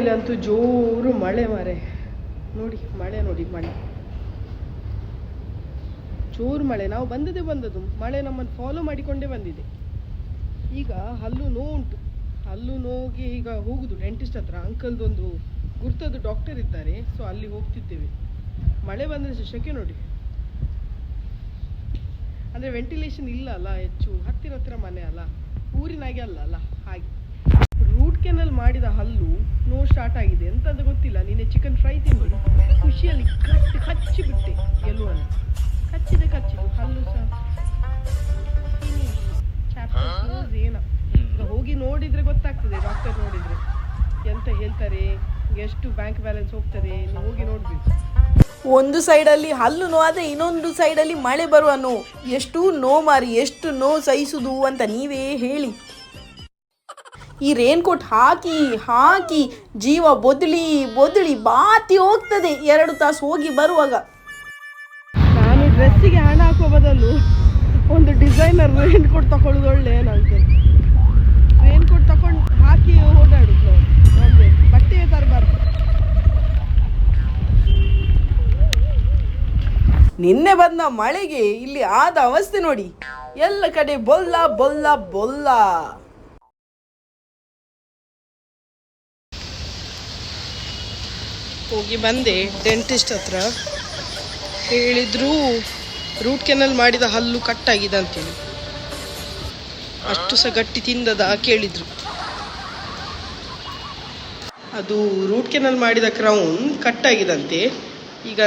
ಬಾಂಬೆಯಲ್ಲಿ ಅಂತೂ ಜೋರು ಮಳೆ ಮಾರೆ. ನೋಡಿ, ಮಳೆ ನೋಡಿ, ಮಳೆ. ಜೋರು ಮಳೆ. ನಾವು ಬಂದದೇ ಬಂದದ್ದು. ಮಳೆ ನಮ್ಮನ್ನು ಫಾಲೋ ಮಾಡಿಕೊಂಡೇ ಬಂದಿದೆ. ಈಗ ಹಲ್ಲು ನೋವು ಉಂಟು ಹಲ್ಲು ನೋವಿಗೆ ಈಗ ಹೋಗುದು. ಡೆಂಟಿಸ್ಟ್ ಹತ್ರ ಅಂಕಲ್ದೊಂದು ಗುರ್ತದ್ದು ಡಾಕ್ಟರ್ ಇದ್ದಾರೆ. ಸೊ ಅಲ್ಲಿ ಹೋಗ್ತಿದ್ದೇವೆ. ಮಳೆ ಬಂದರೆ ಶಕೆ ನೋಡಿ. ಅಂದರೆ ವೆಂಟಿಲೇಷನ್ ಇಲ್ಲ ಅಲ್ಲ, ಹೆಚ್ಚು. ಹತ್ತಿರ ಹತ್ತಿರ ಮನೆ ಅಲ್ಲ. ಊರಿನಾಗೆ ಅಲ್ಲ ಅಲ್ಲ. ಹಾಗೆ. ರೂಟ್ ಕೆನಲ್ ಮಾಡಿದ ಹಲ್ಲು ನೋವು ಸ್ಟಾರ್ಟ್ ಆಗಿದೆ. ಎಂತಂತ ಗೊತ್ತಿಲ್ಲ. ನಿನ್ನೆ ಚಿಕನ್ ಫ್ರೈ ತಿಂದು ಖುಷಿಯಲ್ಲಿ ಕಟ್ ಕಚ್ಚಿ ಬಿಟ್ಟೆ ಎಲುವನ್ನು. ಕಚ್ಚಿದೆ ಕಚ್ಚಿದ್ದು ಹಲ್ಲು ಸಹ. ಚಾಪ್ಟರ್ ಕ್ಲೋಸ್ ಏನೋ. ಈಗ ಹೋಗಿ ನೋಡಿದ್ರೆ ಗೊತ್ತಾಗ್ತದೆ ಡಾಕ್ಟರ್ ನೋಡಿದ್ರೆ. ಎಂತ ಹೇಳ್ತಾರೆ? ಎಷ್ಟು ಬ್ಯಾಂಕ್ ಬ್ಯಾಲೆನ್ಸ್ ಹೋಗ್ತದೆ? ನೀವು ಹೋಗಿ ನೋಡ್ಬೇಕು. ಒಂದು ಸೈಡಲ್ಲಿ ಹಲ್ಲು ನೋವಾದ್ರೆ ಇನ್ನೊಂದು ಸೈಡಲ್ಲಿ ಮಳೆ ಬರುವ ನೋವು. ಎಷ್ಟು ನೋ ಮಾರಿ ಎಷ್ಟು ನೋ ಸಹಿಸುದು ಅಂತ ನೀವೇ ಹೇಳಿ. ಈ ರೇನ್ ಕೋಟ್ ಹಾಕಿ ಹಾಕಿ ಜೀವ ಬೊದಲಿ ಬೊದಲಿ ಬಾತಿ ಹೋಗ್ತದೆ. ಎರಡು ತಾಸು ಹೋಗಿ ಬರುವಾಗ. ನಾನು ಡ್ರೆಸ್ಸಿಗೆ ಹಣ ಹಾಕುವ ಬದಲು ಒಂದು ಡಿಸೈನರ್ ರೇನ್ ಕೋಟ್ ತಗೊಳ್ಳೋದು ಒಳ್ಳೆ ಏನಂತೆ ರೇನ್ ಕೋಟ್ ತಕೊಂಡು ಹಾಕಿ ಓಡಾಡುದು ಬಟ್ಟೆ ತರಬಾರ್ದು. ನಿನ್ನೆ ಬಂದ ಮಳೆಗೆ ಇಲ್ಲಿ ಆದ ಅವಸ್ಥೆ ನೋಡಿ. ಎಲ್ಲ ಕಡೆ ಬೊಲ್ಲ ಬೊಲ್ಲ ಬೊಲ್ಲ. ಹೋಗಿ ಬಂದೆ ಡೆಂಟಿಸ್ಟ್ ಹತ್ರ. ಹೇಳಿದ್ರು ರೂಟ್ ಕೆನಲ್ ಮಾಡಿದ ಹಲ್ಲು ಕಟ್ಟಾಗಿದೆ ಅಂತೇಳಿ. ಅಷ್ಟು ಸಹ ಗಟ್ಟಿ ತಿಂದದ ಕೇಳಿದ್ರು. ಅದು ರೂಟ್ ಕೆನಲ್ ಮಾಡಿದ ಕ್ರೌನ್ ಕಟ್ಟಾಗಿದಂತೆ ಈಗ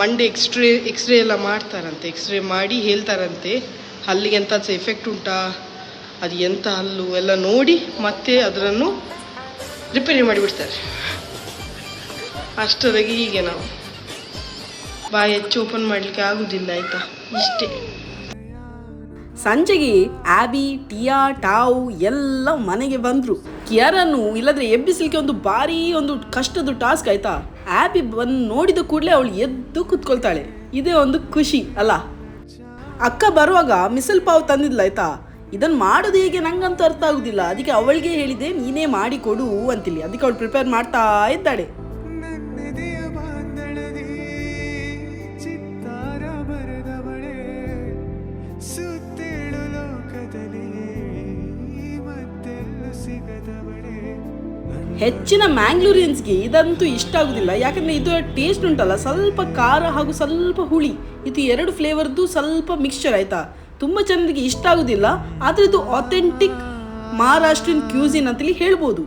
ಮಂಡೆ ಎಕ್ಸ್ರೇ ಎಕ್ಸ್ರೇ ಎಲ್ಲ ಮಾಡ್ತಾರಂತೆ ಎಕ್ಸ್ರೇ ಮಾಡಿ ಹೇಳ್ತಾರಂತೆ. ಹಲ್ಲಿಗೆ ಎಂತ ಎಫೆಕ್ಟ್ ಉಂಟಾ? ಅದು ಎಂಥ ಹಲ್ಲು? ಎಲ್ಲ ನೋಡಿ ಮತ್ತೆ ಅದನ್ನು ರಿಪೇರಿ ಮಾಡಿಬಿಡ್ತಾರೆ ಅಷ್ಟರಗೆ ಹೀಗೆ ನಾವು. ಬಾಯಿ ಹೆಚ್ಚು ಓಪನ್ ಮಾಡಲಿಕ್ಕೆ ಆಗುದಿಲ್ಲ, ಆಯ್ತಾ? ಇಷ್ಟೇ. ಸಂಜೆಗೆ ಆಬಿ, ಟಿಯಾ, ಟಾವು ಎಲ್ಲ ಮನೆಗೆ ಬಂದ್ರು. ಕಿಯರನ್ನು ಇಲ್ಲದ್ರೆ ಎಬ್ಬಿಸಲಿಕ್ಕೆ ಒಂದು ಭಾರಿ ಒಂದು ಕಷ್ಟದ ಟಾಸ್ಕ್ ಆಯ್ತಾ? ಆಬಿ ಬಂದು ನೋಡಿದ ಕೂಡಲೇ ಅವಳು ಎದ್ದು ಕುತ್ಕೊಳ್ತಾಳೆ. ಇದೇ ಒಂದು ಖುಷಿ, ಅಲ್ಲ? ಅಕ್ಕ ಬರುವಾಗ ಮಿಸಲ್ ಪಾವ್ ತಂದಿದ್ಲ, ಆಯ್ತಾ? ಇದನ್ನು ಮಾಡೋದು ಹೇಗೆ ನಂಗಂತೂ ಅರ್ಥ ಆಗುದಿಲ್ಲ. ಅದಕ್ಕೆ ಅವಳಿಗೆ ಹೇಳಿದೆ, ನೀನೇ ಮಾಡಿ ಕೊಡು ಅಂತಿಲ್ಲಿ. ಅದಕ್ಕೆ ಅವಳು ಪ್ರಿಪೇರ್ ಮಾಡ್ತಾ ಇದ್ದಾಳೆ. ಹೆಚ್ಚಿನ ಮ್ಯಾಂಗ್ಳೂರಿಯನ್ಸ್ಗೆ ಇದಂತೂ ಇಷ್ಟ ಆಗುದಿಲ್ಲ. ಯಾಕಂದ್ರೆ ಇದು ಟೇಸ್ಟ್ ಉಂಟಲ್ಲ ಸ್ವಲ್ಪ ಖಾರ ಹಾಗೂ ಸ್ವಲ್ಪ ಹುಳಿ. ಇದು ಎರಡು ಫ್ಲೇವರ್ದು ಸ್ವಲ್ಪ ಮಿಕ್ಸ್ಚರ್ ಆಯ್ತಾ? ತುಂಬ ಜನರಿಗೆ ಇಷ್ಟ ಆಗುದಿಲ್ಲ ಆದರೆ ಇದು ಅಥೆಂಟಿಕ್ ಮಹಾರಾಷ್ಟ್ರೀನ್ ಕ್ಯೂಸಿನ್ ಅಂತೇಳಿ ಹೇಳ್ಬೋದು.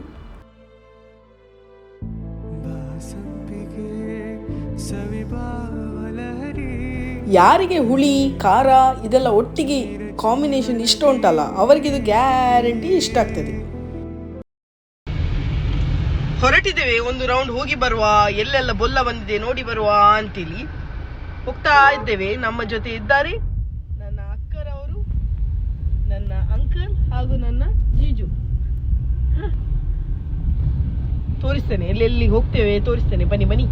ಯಾರಿಗೆ ಹುಳಿ ಖಾರ ಇದೆಲ್ಲ ಒಟ್ಟಿಗೆ ಕಾಂಬಿನೇಷನ್ ಇಷ್ಟ ಉಂಟಲ್ಲ ಅವರಿಗೆ ಇದು ಗ್ಯಾರಂಟಿ ಇಷ್ಟ ಆಗ್ತದೆ. ಹೊರಟಿದ್ದೇವೆ, ಒಂದು ರೌಂಡ್ ಹೋಗಿ ಬರುವ, ಎಲ್ಲೆಲ್ಲ ಬೊಲ್ಲ ಬಂದಿದೆ ನೋಡಿ ಬರುವ ಅಂತೇಳಿ ಹೋಗ್ತಾ ಇದ್ದೇವೆ. ನಮ್ಮ ಜೊತೆ ಇದ್ದಾರೆ ನನ್ನ ಅಕ್ಕರವರು ನನ್ನ ಅಂಕಲ್ ಹಾಗೂ ನನ್ನ ಜೀಜು. ತೋರಿಸ್ತೇನೆ, ಎಲ್ಲೆಲ್ಲಿ ಹೋಗ್ತೇವೆ ತೋರಿಸ್ತೇನೆ. ಬನ್ನಿ ಬನ್ನಿ.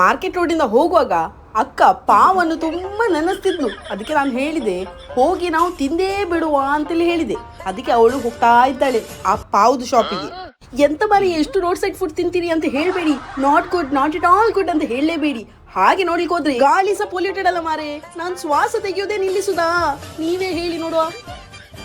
ಮಾರ್ಕೆಟ್ ರೋಡಿಂದ ಹೋಗುವಾಗ ಅಕ್ಕ ಪಾವನ್ನು ತುಂಬ ನೆನೆಸ್ತಿದ್ಲು. ಅದಕ್ಕೆ ನಾನು ಹೇಳಿದೆ, ಹೋಗಿ ನಾವು ತಿಂದೇ ಬಿಡುವ ಅಂತೇಳಿ ಹೇಳಿದೆ. ಅದಕ್ಕೆ ಅವಳು ಹೋಗ್ತಾ ಇದ್ದಾಳೆ ಆ ಪಾವ್ದು ಶಾಪಿಗೆ ಎಂತ ಬಾರಿ ಎಷ್ಟು ರೋಡ್ ಸೈಡ್ ಫುಡ್ ತಿಂತೀರಿ ಅಂತ ಹೇಳಬೇಡಿ. Not good not at all good ಅಂತ ಹೇಳಲೇಬೇಡಿ. ಹಾಗೆ ನೋಡ್ಲಿಕ್ಕೆ ಹೋದ್ರೆ ಗಾಳಿ ಸಹ ಪೊಲ್ಯೂಟೆಡ್ ಅಲ್ಲ ಮಾರೆ. ನಾನು ಶ್ವಾಸ ತೆಗೆಯೋದೇ ನಿಲ್ಲಿಸುದಾ ನೀವೇ ಹೇಳಿ ನೋಡುವ.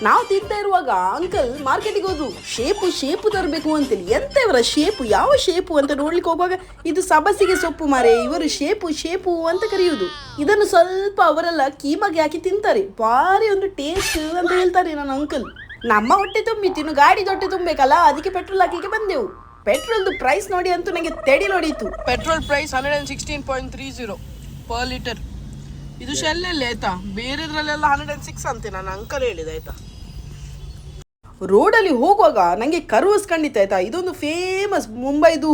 ನಾವು ತಿಂತಾ ಇರುವಾಗ ಅಂಕಲ್ ಮಾರ್ಕೆಟಿಗೆ ಹೋದ್ರು. ಶೇಪು ಶೇಪು ತರಬೇಕು ಅಂತೇಳಿ. ಎಂತ ಇವರ ಶೇಪು, ಯಾವ ಶೇಪು ಅಂತ ನೋಡ್ಲಿಕ್ಕೆ ಹೋಗುವಾಗ ಇದು ಸಬಸಿಗೆ ಸೊಪ್ಪು ಮಾರೆ. ಇವರು ಶೇಪು ಶೇಪು ಅಂತ ಕರೆಯುವುದು. ಇದನ್ನು ಸ್ವಲ್ಪ ಅವರೆಲ್ಲ ಕೀಮಾಗಿ ಹಾಕಿ ತಿಂತಾರೆ. ಭಾರಿ ಒಂದು ಟೇಸ್ಟ್ ಅಂತ ಹೇಳ್ತಾರೆ ನನ್ನ ಅಂಕಲ್ ನಮ್ಮ ಹೊಟ್ಟೆ ತುಂಬಿತ್ತು ಇನ್ನು ಗಾಡಿ ಹೊಟ್ಟೆ ತುಂಬಬೇಕಲ್ಲ ಅದಕ್ಕೆ ಪೆಟ್ರೋಲ್ ಹಾಕಲಿಕ್ಕೆ ಬಂದೆವು. ಪೆಟ್ರೋಲ್ದು ಪ್ರೈಸ್ ನೋಡಿ ಅಂತೂ ನನಗೆ ತೆಡಿ ನೋಡಿತ್ತು. Petrol price hundred and sixteen point three zero per litre ಇದು ಶೆಲ್ಲಲ್ಲಿ ಆಯ್ತಾ? ಬೇರೆದ್ರಲ್ಲೆಲ್ಲ ಹಂಡ್ರೆಡ್ ಅಂಡ್ ಸಿಕ್ಸ್ ಅಂತೆ ನಾನು ಅಂಕಲ್ ಹೇಳಿದೆ ಆಯ್ತಾ? ರೋಡಲ್ಲಿ ಹೋಗುವಾಗ ನನಗೆ ಕರ್ವಸ್ ಖಂಡಿತ ಆಯ್ತಾ? ಇದೊಂದು ಫೇಮಸ್ ಮುಂಬೈದು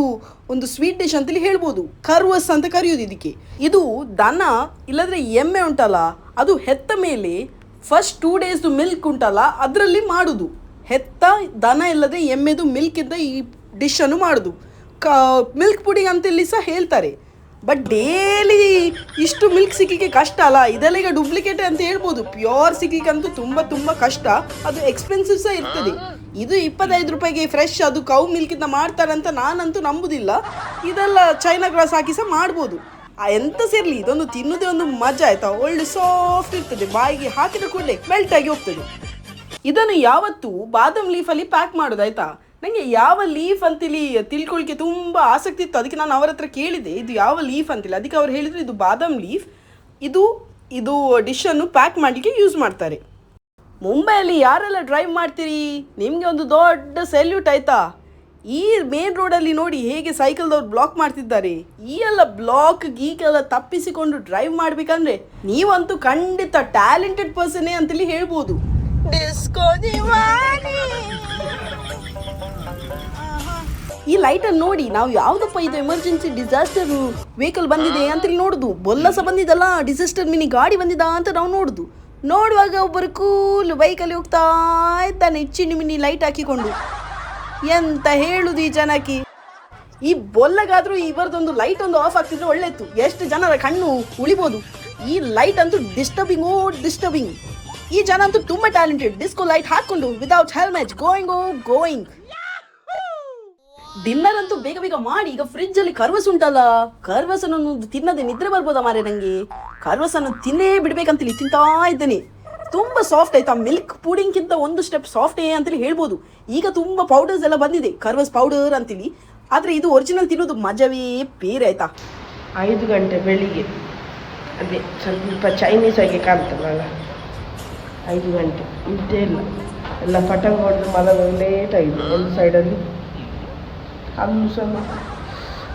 ಒಂದು ಸ್ವೀಟ್ ಡಿಶ್ ಅಂತೇಳಿ ಹೇಳ್ಬೋದು. ಕರ್ವಸ್ ಅಂತ ಕರೆಯೋದು ಇದಕ್ಕೆ. ಇದು ದನ ಇಲ್ಲದ್ರೆ ಎಮ್ಮೆ ಉಂಟಲ್ಲ ಅದು ಹೆತ್ತ ಮೇಲೆ ಫಸ್ಟ್ ಟೂ ಡೇಸ್ದು ಮಿಲ್ಕ್ ಉಂಟಲ್ಲ, ಅದರಲ್ಲಿ ಮಾಡೋದು. ಹೆತ್ತ ದನ ಇಲ್ಲದೆ ಎಮ್ಮೆದು ಮಿಲ್ಕ್ ಇದ್ದ ಈ ಡಿಶನ್ನು ಮಾಡೋದು. ಕ ಮಿಲ್ಕ್ ಪುಡಿಂಗ್ ಅಂತೇಳಿ ಸಹ ಹೇಳ್ತಾರೆ. ಬಟ್ ಡೈಲಿ ಇಷ್ಟು ಮಿಲ್ಕ್ ಸಿಕ್ಕಿಕ್ಕೆ ಕಷ್ಟ ಅಲ್ಲ. ಇದೆಲ್ಲ ಈಗ ಡೂಪ್ಲಿಕೇಟ್ ಅಂತ ಹೇಳ್ಬೋದು. ಪ್ಯೂರ್ ಸಿಕ್ಕಿಕ್ಕಂತೂ ತುಂಬ ತುಂಬ ಕಷ್ಟ. ಅದು ಎಕ್ಸ್ಪೆನ್ಸಿವ್ ಸಹ ಇರ್ತದೆ. ಇದು ಇಪ್ಪತ್ತೈದು ರೂಪಾಯಿಗೆ ಫ್ರೆಶ್ ಅದು ಕೌ ಮಿಲ್ಕಿಂದ ಮಾಡ್ತಾರಂತ ನಾನಂತೂ ನಂಬುದಿಲ್ಲ. ಇದೆಲ್ಲ ಚೈನಾ ಗ್ರಾಸ್ ಹಾಕಿ ಸಹ ಮಾಡ್ಬೋದು. ಆ, ಎಂತ ಸೇರ್ಲಿ, ಇದೊಂದು ತಿನ್ನುದೇ ಒಂದು ಮಜಾ ಆಯ್ತಾ? ಒಳ್ಳೆ ಸಾಫ್ಟ್ ಇರ್ತದೆ, ಬಾಯಿಗೆ ಹಾಕಿದ ಕೂಡಲೇ ಮೆಲ್ಟ್ ಆಗಿ ಹೋಗ್ತದೆ. ಇದನ್ನು ಯಾವತ್ತು ಬಾದಾಮ್ ಲೀಫಲ್ಲಿ ಪ್ಯಾಕ್ ಮಾಡೋದಾಯ್ತಾ ನನಗೆ ಯಾವ ಲೀಫ್ ಅಂತೇಳಿ ತಿಳ್ಕೊಳ್ಳಿಕ್ಕೆ ತುಂಬ ಆಸಕ್ತಿ ಇತ್ತು. ಅದಕ್ಕೆ ನಾನು ಅವರ ಹತ್ರ ಕೇಳಿದೆ, ಇದು ಯಾವ ಲೀಫ್ ಅಂತೇಳಿ ಅದಕ್ಕೆ ಅವ್ರು ಹೇಳಿದರು, ಇದು ಬಾದಾಮ್ ಲೀಫ್ ಇದು ಇದು ಡಿಶನ್ನು ಪ್ಯಾಕ್ ಮಾಡಲಿಕ್ಕೆ ಯೂಸ್ ಮಾಡ್ತಾರೆ. ಮುಂಬೈಯಲ್ಲಿ ಯಾರೆಲ್ಲ ಡ್ರೈವ್ ಮಾಡ್ತೀರಿ? ನಿಮಗೆ ಒಂದು ದೊಡ್ಡ ಸೆಲ್ಯೂಟ್ ಆಯ್ತಾ? ಈ ಮೇನ್ ರೋಡಲ್ಲಿ ನೋಡಿ ಹೇಗೆ ಸೈಕಲ್ದವ್ರು ಬ್ಲಾಕ್ ಮಾಡ್ತಿದ್ದಾರೆ. ಈ ಎಲ್ಲ ಬ್ಲಾಕ್ ಗೀಕೆಲ್ಲ ತಪ್ಪಿಸಿಕೊಂಡು ಡ್ರೈವ್ ಮಾಡ್ಬೇಕಂದ್ರೆ ನೀವಂತೂ ಖಂಡಿತ ಟ್ಯಾಲೆಂಟೆಡ್ ಪರ್ಸನ್ನೇ ಅಂತೇಳಿ ಹೇಳ್ಬೋದು. ಈ ಲೈಟನ್ನು ನೋಡಿ ನಾವು ಯಾವುದಪ್ಪ ಇದು ಎಮರ್ಜೆನ್ಸಿ ಡಿಸಾಸ್ಟರ್ ವೆಹಿಕಲ್ ಬಂದಿದೆ ಅಂತೇಳಿ ನೋಡುದು. ಬೊಲ್ಲಸ ಬಂದಿದಲ್ಲ ಡಿಸಾಸ್ಟರ್ ಮಿನಿ ಗಾಡಿ ಬಂದಿದ ಅಂತ ನಾವು ನೋಡುದು. ನೋಡುವಾಗ ಒಬ್ಬರು ಕೂಲ್ ಬೈಕಲ್ಲಿ ಹೋಗ್ತಾ ಇದ್ದಾನೆ ಚಿನ್ನಿ ಮಿನಿ ಲೈಟ್ ಹಾಕಿಕೊಂಡು. ಎಂತ ಹೇಳುದು ಈ ಜನಕ್ಕೆ ಈ ಬೊಲ್ಲಗಾದ್ರೂ ಇವರದೊಂದು ಲೈಟ್ ಒಂದು ಆಫ್ ಆಗ್ತಿದ್ರೆ ಒಳ್ಳೆತ್ತು ಎಷ್ಟು ಜನರ ಕಣ್ಣು ಉಳಿಬೋದು. ಈ ಲೈಟ್ ಅಂತೂ ಡಿಸ್ಟರ್ಬಿಂಗ್ ಓ ಡಿಸ್ಟರ್ಬಿಂಗ್ ಈ ಜನ ಅಂತೂ ತುಂಬಾ ಟ್ಯಾಲೆಂಟೆಡ್ ಡಿಸ್ಕೋ ಲೈಟ್ ಹಾಕೊಂಡು without helmet going oh going dinner ಅಂತೂ ಬೇಗ ಬೇಗ ಮಾಡಿ, ಈಗ ಫ್ರಿಜ್ ಅಲ್ಲಿ ಕರ್ವಸ್ ಉಂಟಲ್ಲ. ಕರ್ವಸನ್ನು ತಿನ್ನದೆ ನಿದ್ರೆ ಬರ್ಬೋದಾ ಮಾರೆ ನಂಗೆ? ಕರ್ವಸನ್ನು ತಿನ್ನೇ ಬಿಡ್ಬೇಕಂತೇಳಿ ತಿಂತಾ ಇದ್ದೇನೆ. ತುಂಬಾ ಸಾಫ್ಟ್ ಆಯ್ತಾ. ಮಿಲ್ಕ್ ಪುಡಿಂಗ್ಕಿಂತ ಒಂದು ಸ್ಟೆಪ್ ಸಾಫ್ಟ್ ಅಂತೇಳಿ ಹೇಳ್ಬೋದು. ಈಗ ತುಂಬಾ ಪೌಡರ್ಸ್ ಎಲ್ಲ ಬಂದಿದೆ. ಕರ್ವಸ್ ಪೌಡರ್ ಅಂತೀವಿ ಆದ್ರೆ ಇದು ಒರಿಜಿನಲ್ ತಿನ್ನೋದು ಮಜವೇ ಬೇರೆ ಆಯ್ತಾ? ಐದು ಗಂಟೆ ಬೆಳಿಗ್ಗೆ. ಅದೇ ಸ್ವಲ್ಪ ಚೈನೀಸ್ ಆಗಿ ಕಾಣ್ತಾರಲ್ಲ ಐದು ಗಂಟೆ. ಇದ್ದೇ ಇಲ್ಲ. ಎಲ್ಲ ಪಟಂಗ್ ಹೊಡೆದು ಮಲಗ ಲೇಟ್ ಆಗಿದೆ ಒಂದು ಸೈಡಲ್ಲಿ ಅಲ್ಲಿ. ಸಹ.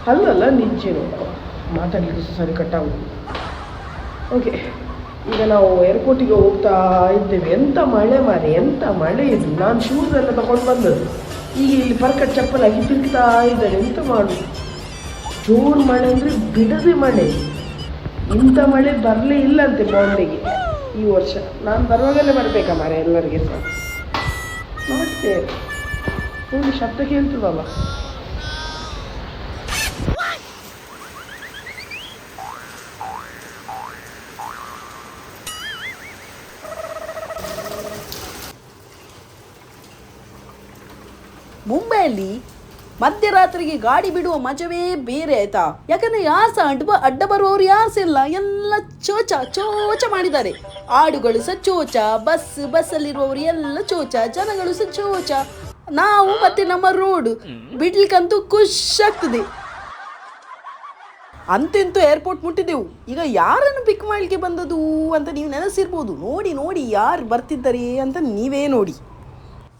ಅಲ್ಲಲ್ಲ ನಿಜ್ಜೇನು ಮಾತಾಡಲಿಕ್ಕೆ ಸರಿ ಕಟ್ಟಾಗೋದು ಓಕೆ ಈಗ ನಾವು ಏರ್ಪೋರ್ಟಿಗೆ ಹೋಗ್ತಾ ಇದ್ದೇವೆ. ಎಂಥ ಮಳೆ ಮಾರಿ ಎಂಥ ಮಳೆ ಇದು. ನಾನು ಶೂಸ್ ಎಲ್ಲ ತಗೊಂಡು ಬಂದದ್ದು. ಈಗ ಇಲ್ಲಿ ಪರ್ಕಟ್ ಚಪ್ಪಲಾಗಿ ತಿರುಗ್ತಾ ಇದ್ದಾರೆ. ಎಂತ ಮಾಡು ಜೋರು ಮಳೆ ಅಂದರೆ ಬಿಡದೆ ಮಳೆ. ಇಂಥ ಮಳೆ ಬರಲೇ ಇಲ್ಲಂತೆ ಬಾಂಬೆಗೆ ಈ ವರ್ಷ. ನಾನು ಬರುವಾಗಲೇ ಬರಬೇಕಾ ಮಾರೆ ಎಲ್ಲರಿಗೆ ಸಹ ನೋಡ್ತೇವೆ ನೋಡಿ ಶಬ್ದ ಮುಂಬೈಯಲ್ಲಿ ಮಧ್ಯರಾತ್ರಿಗೆ ಗಾಡಿ ಬಿಡುವ ಮಜವೇ ಬೇರೆ ಆಯ್ತಾ? ಯಾಕಂದ್ರೆ ಯಾರು ಸಹ ಅಡ್ಡ ಅಡ್ಡ ಬರುವವರು ಯಾರು ಸಹ ಇಲ್ಲ. ಎಲ್ಲ ಚೋಚ ಚೋಚ ಮಾಡಿದ್ದಾರೆ. ಆಡುಗಳು ಸಹ ಚೋಚ ಬಸ್ ಬಸ್ಸಲ್ಲಿರುವವರು ಎಲ್ಲ ಚೋಚ, ಜನಗಳು ಸಹ ಚೋಚ. ನಾವು ಮತ್ತೆ ನಮ್ಮ ರೋಡ್ ಬಿಡ್ಲಿಕ್ಕಂತೂ ಖುಷಾಗ್ತದೆ ಅಂತೆಂತೂ ಏರ್ಪೋರ್ಟ್ ಮುಟ್ಟಿದೆವು. ಈಗ ಯಾರನ್ನು ಪಿಕ್ ಮಾಡಲಿಕ್ಕೆ ಬಂದದ್ದು ಅಂತ ನೀವು ನೆನೆಸಿರ್ಬೋದು. ನೋಡಿ ನೋಡಿ ಯಾರು ಬರ್ತಿದ್ದಾರೆ ಅಂತ ನೀವೇ ನೋಡಿ.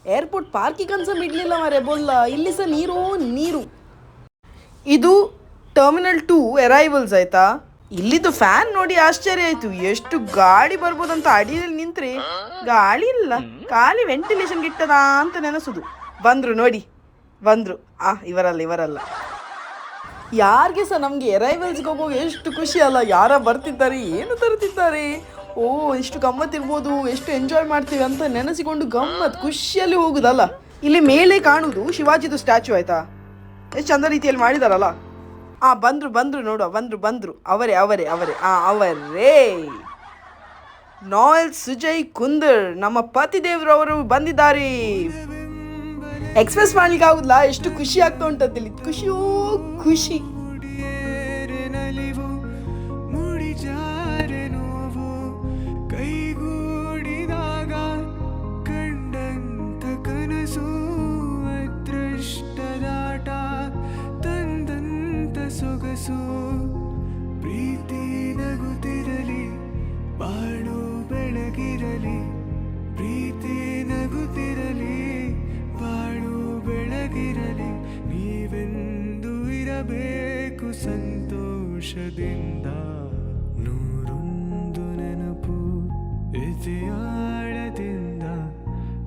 ಏರ್ಪೋರ್ಟ್ ಪಾರ್ಕಿಗೆ ಅನ್ಸ ಬಿಡ್ಲಿಲ್ಲ ಮರೆ ಬೋಲ್ಲ. ಇಲ್ಲಿ ಸಹ ನೀರು ನೀರು. ಇದು ಟರ್ಮಿನಲ್ ಟು ಅರೈವಲ್ಸ್ ಆಯ್ತಾ? ಇಲ್ಲಿದ್ದು ಫ್ಯಾನ್ ನೋಡಿ ಆಶ್ಚರ್ಯ ಆಯ್ತು. ಎಷ್ಟು ಗಾಳಿ ಬರ್ಬೋದಂತ ಅಡಿಯಲ್ಲಿ ನಿಂತ್ರಿ. ಗಾಳಿ ಇಲ್ಲ. ಖಾಲಿ ವೆಂಟಿಲೇಷನ್ ಗಿಟ್ಟದಾ ಅಂತ ನೆನಸುದು. ಬಂದ್ರು ನೋಡಿ. ಬಂದ್ರು. ಆ, ಇವರಲ್ಲ ಇವರಲ್ಲ. ಯಾರಿಗೆ ಸಹ ನಮಗೆ ಅರೈವಲ್ಸ್ಗೆ ಹೋಗೋ ಎಷ್ಟು ಖುಷಿ ಅಲ್ಲ. ಯಾರ ಬರ್ತಿದ್ದಾರೆ, ಏನು ತರುತ್ತಿದ್ದಾರೆ ಓ ಗಮ್ಮತ್ ಇರ್ಬೋದು ಎಷ್ಟು ಎಂಜಾಯ್ ಮಾಡ್ತೀವಿ ಅಂತ ನೆನೆಸಿಕೊಂಡು ಗಮ್ಮತ್, ಖುಷಿಯಲ್ಲಿ ಹೋಗುದಲ್ಲ. ಇಲ್ಲಿ ಮೇಲೆ ಕಾಣುವುದು ಶಿವಾಜಿದು ಸ್ಟ್ಯಾಚು ಆಯ್ತಾ? ಎಷ್ಟು ಚಂದ ರೀತಿಯಲ್ಲಿ ಮಾಡಿದಾರಲ್ಲ. ಆ, ಬಂದ್ರು ಬಂದ್ರು ನೋಡುವ, ಬಂದ್ರು ಬಂದ್ರು. ಅವರೇ ಅವರೇ ಅವರೇ. ಆ, ಅವರೇ. ನಾಯಲ್ ಸುಜಯ್ ಕುಂದರ್, ನಮ್ಮ ಪತಿ ದೇವರು ಅವರು ಬಂದಿದ್ದಾರೆ. ಎಕ್ಸ್ಪ್ರೆಸ್ ಮಾಡ್ಲಿಕ್ಕೆ ಆಗುದಿಲ್ಲ, ಎಷ್ಟು ಖುಷಿ ಆಗ್ತಾ ಇಲ್ಲಿ ಖುಷಿಯೋ, ಖುಷಿ. ಬೆಳಗಿರಲಿ ಪ್ರೀತಿ ನಗುತ್ತಿರಲಿ ಬಾಳು ಬೆಳಗಿರಲಿ ನೀವೆಂದು ಇರಬೇಕು ಸಂತೋಷದಿಂದ. ನೂರೊಂದು ನೆನಪು ಇತಿಯಾಳದಿಂದ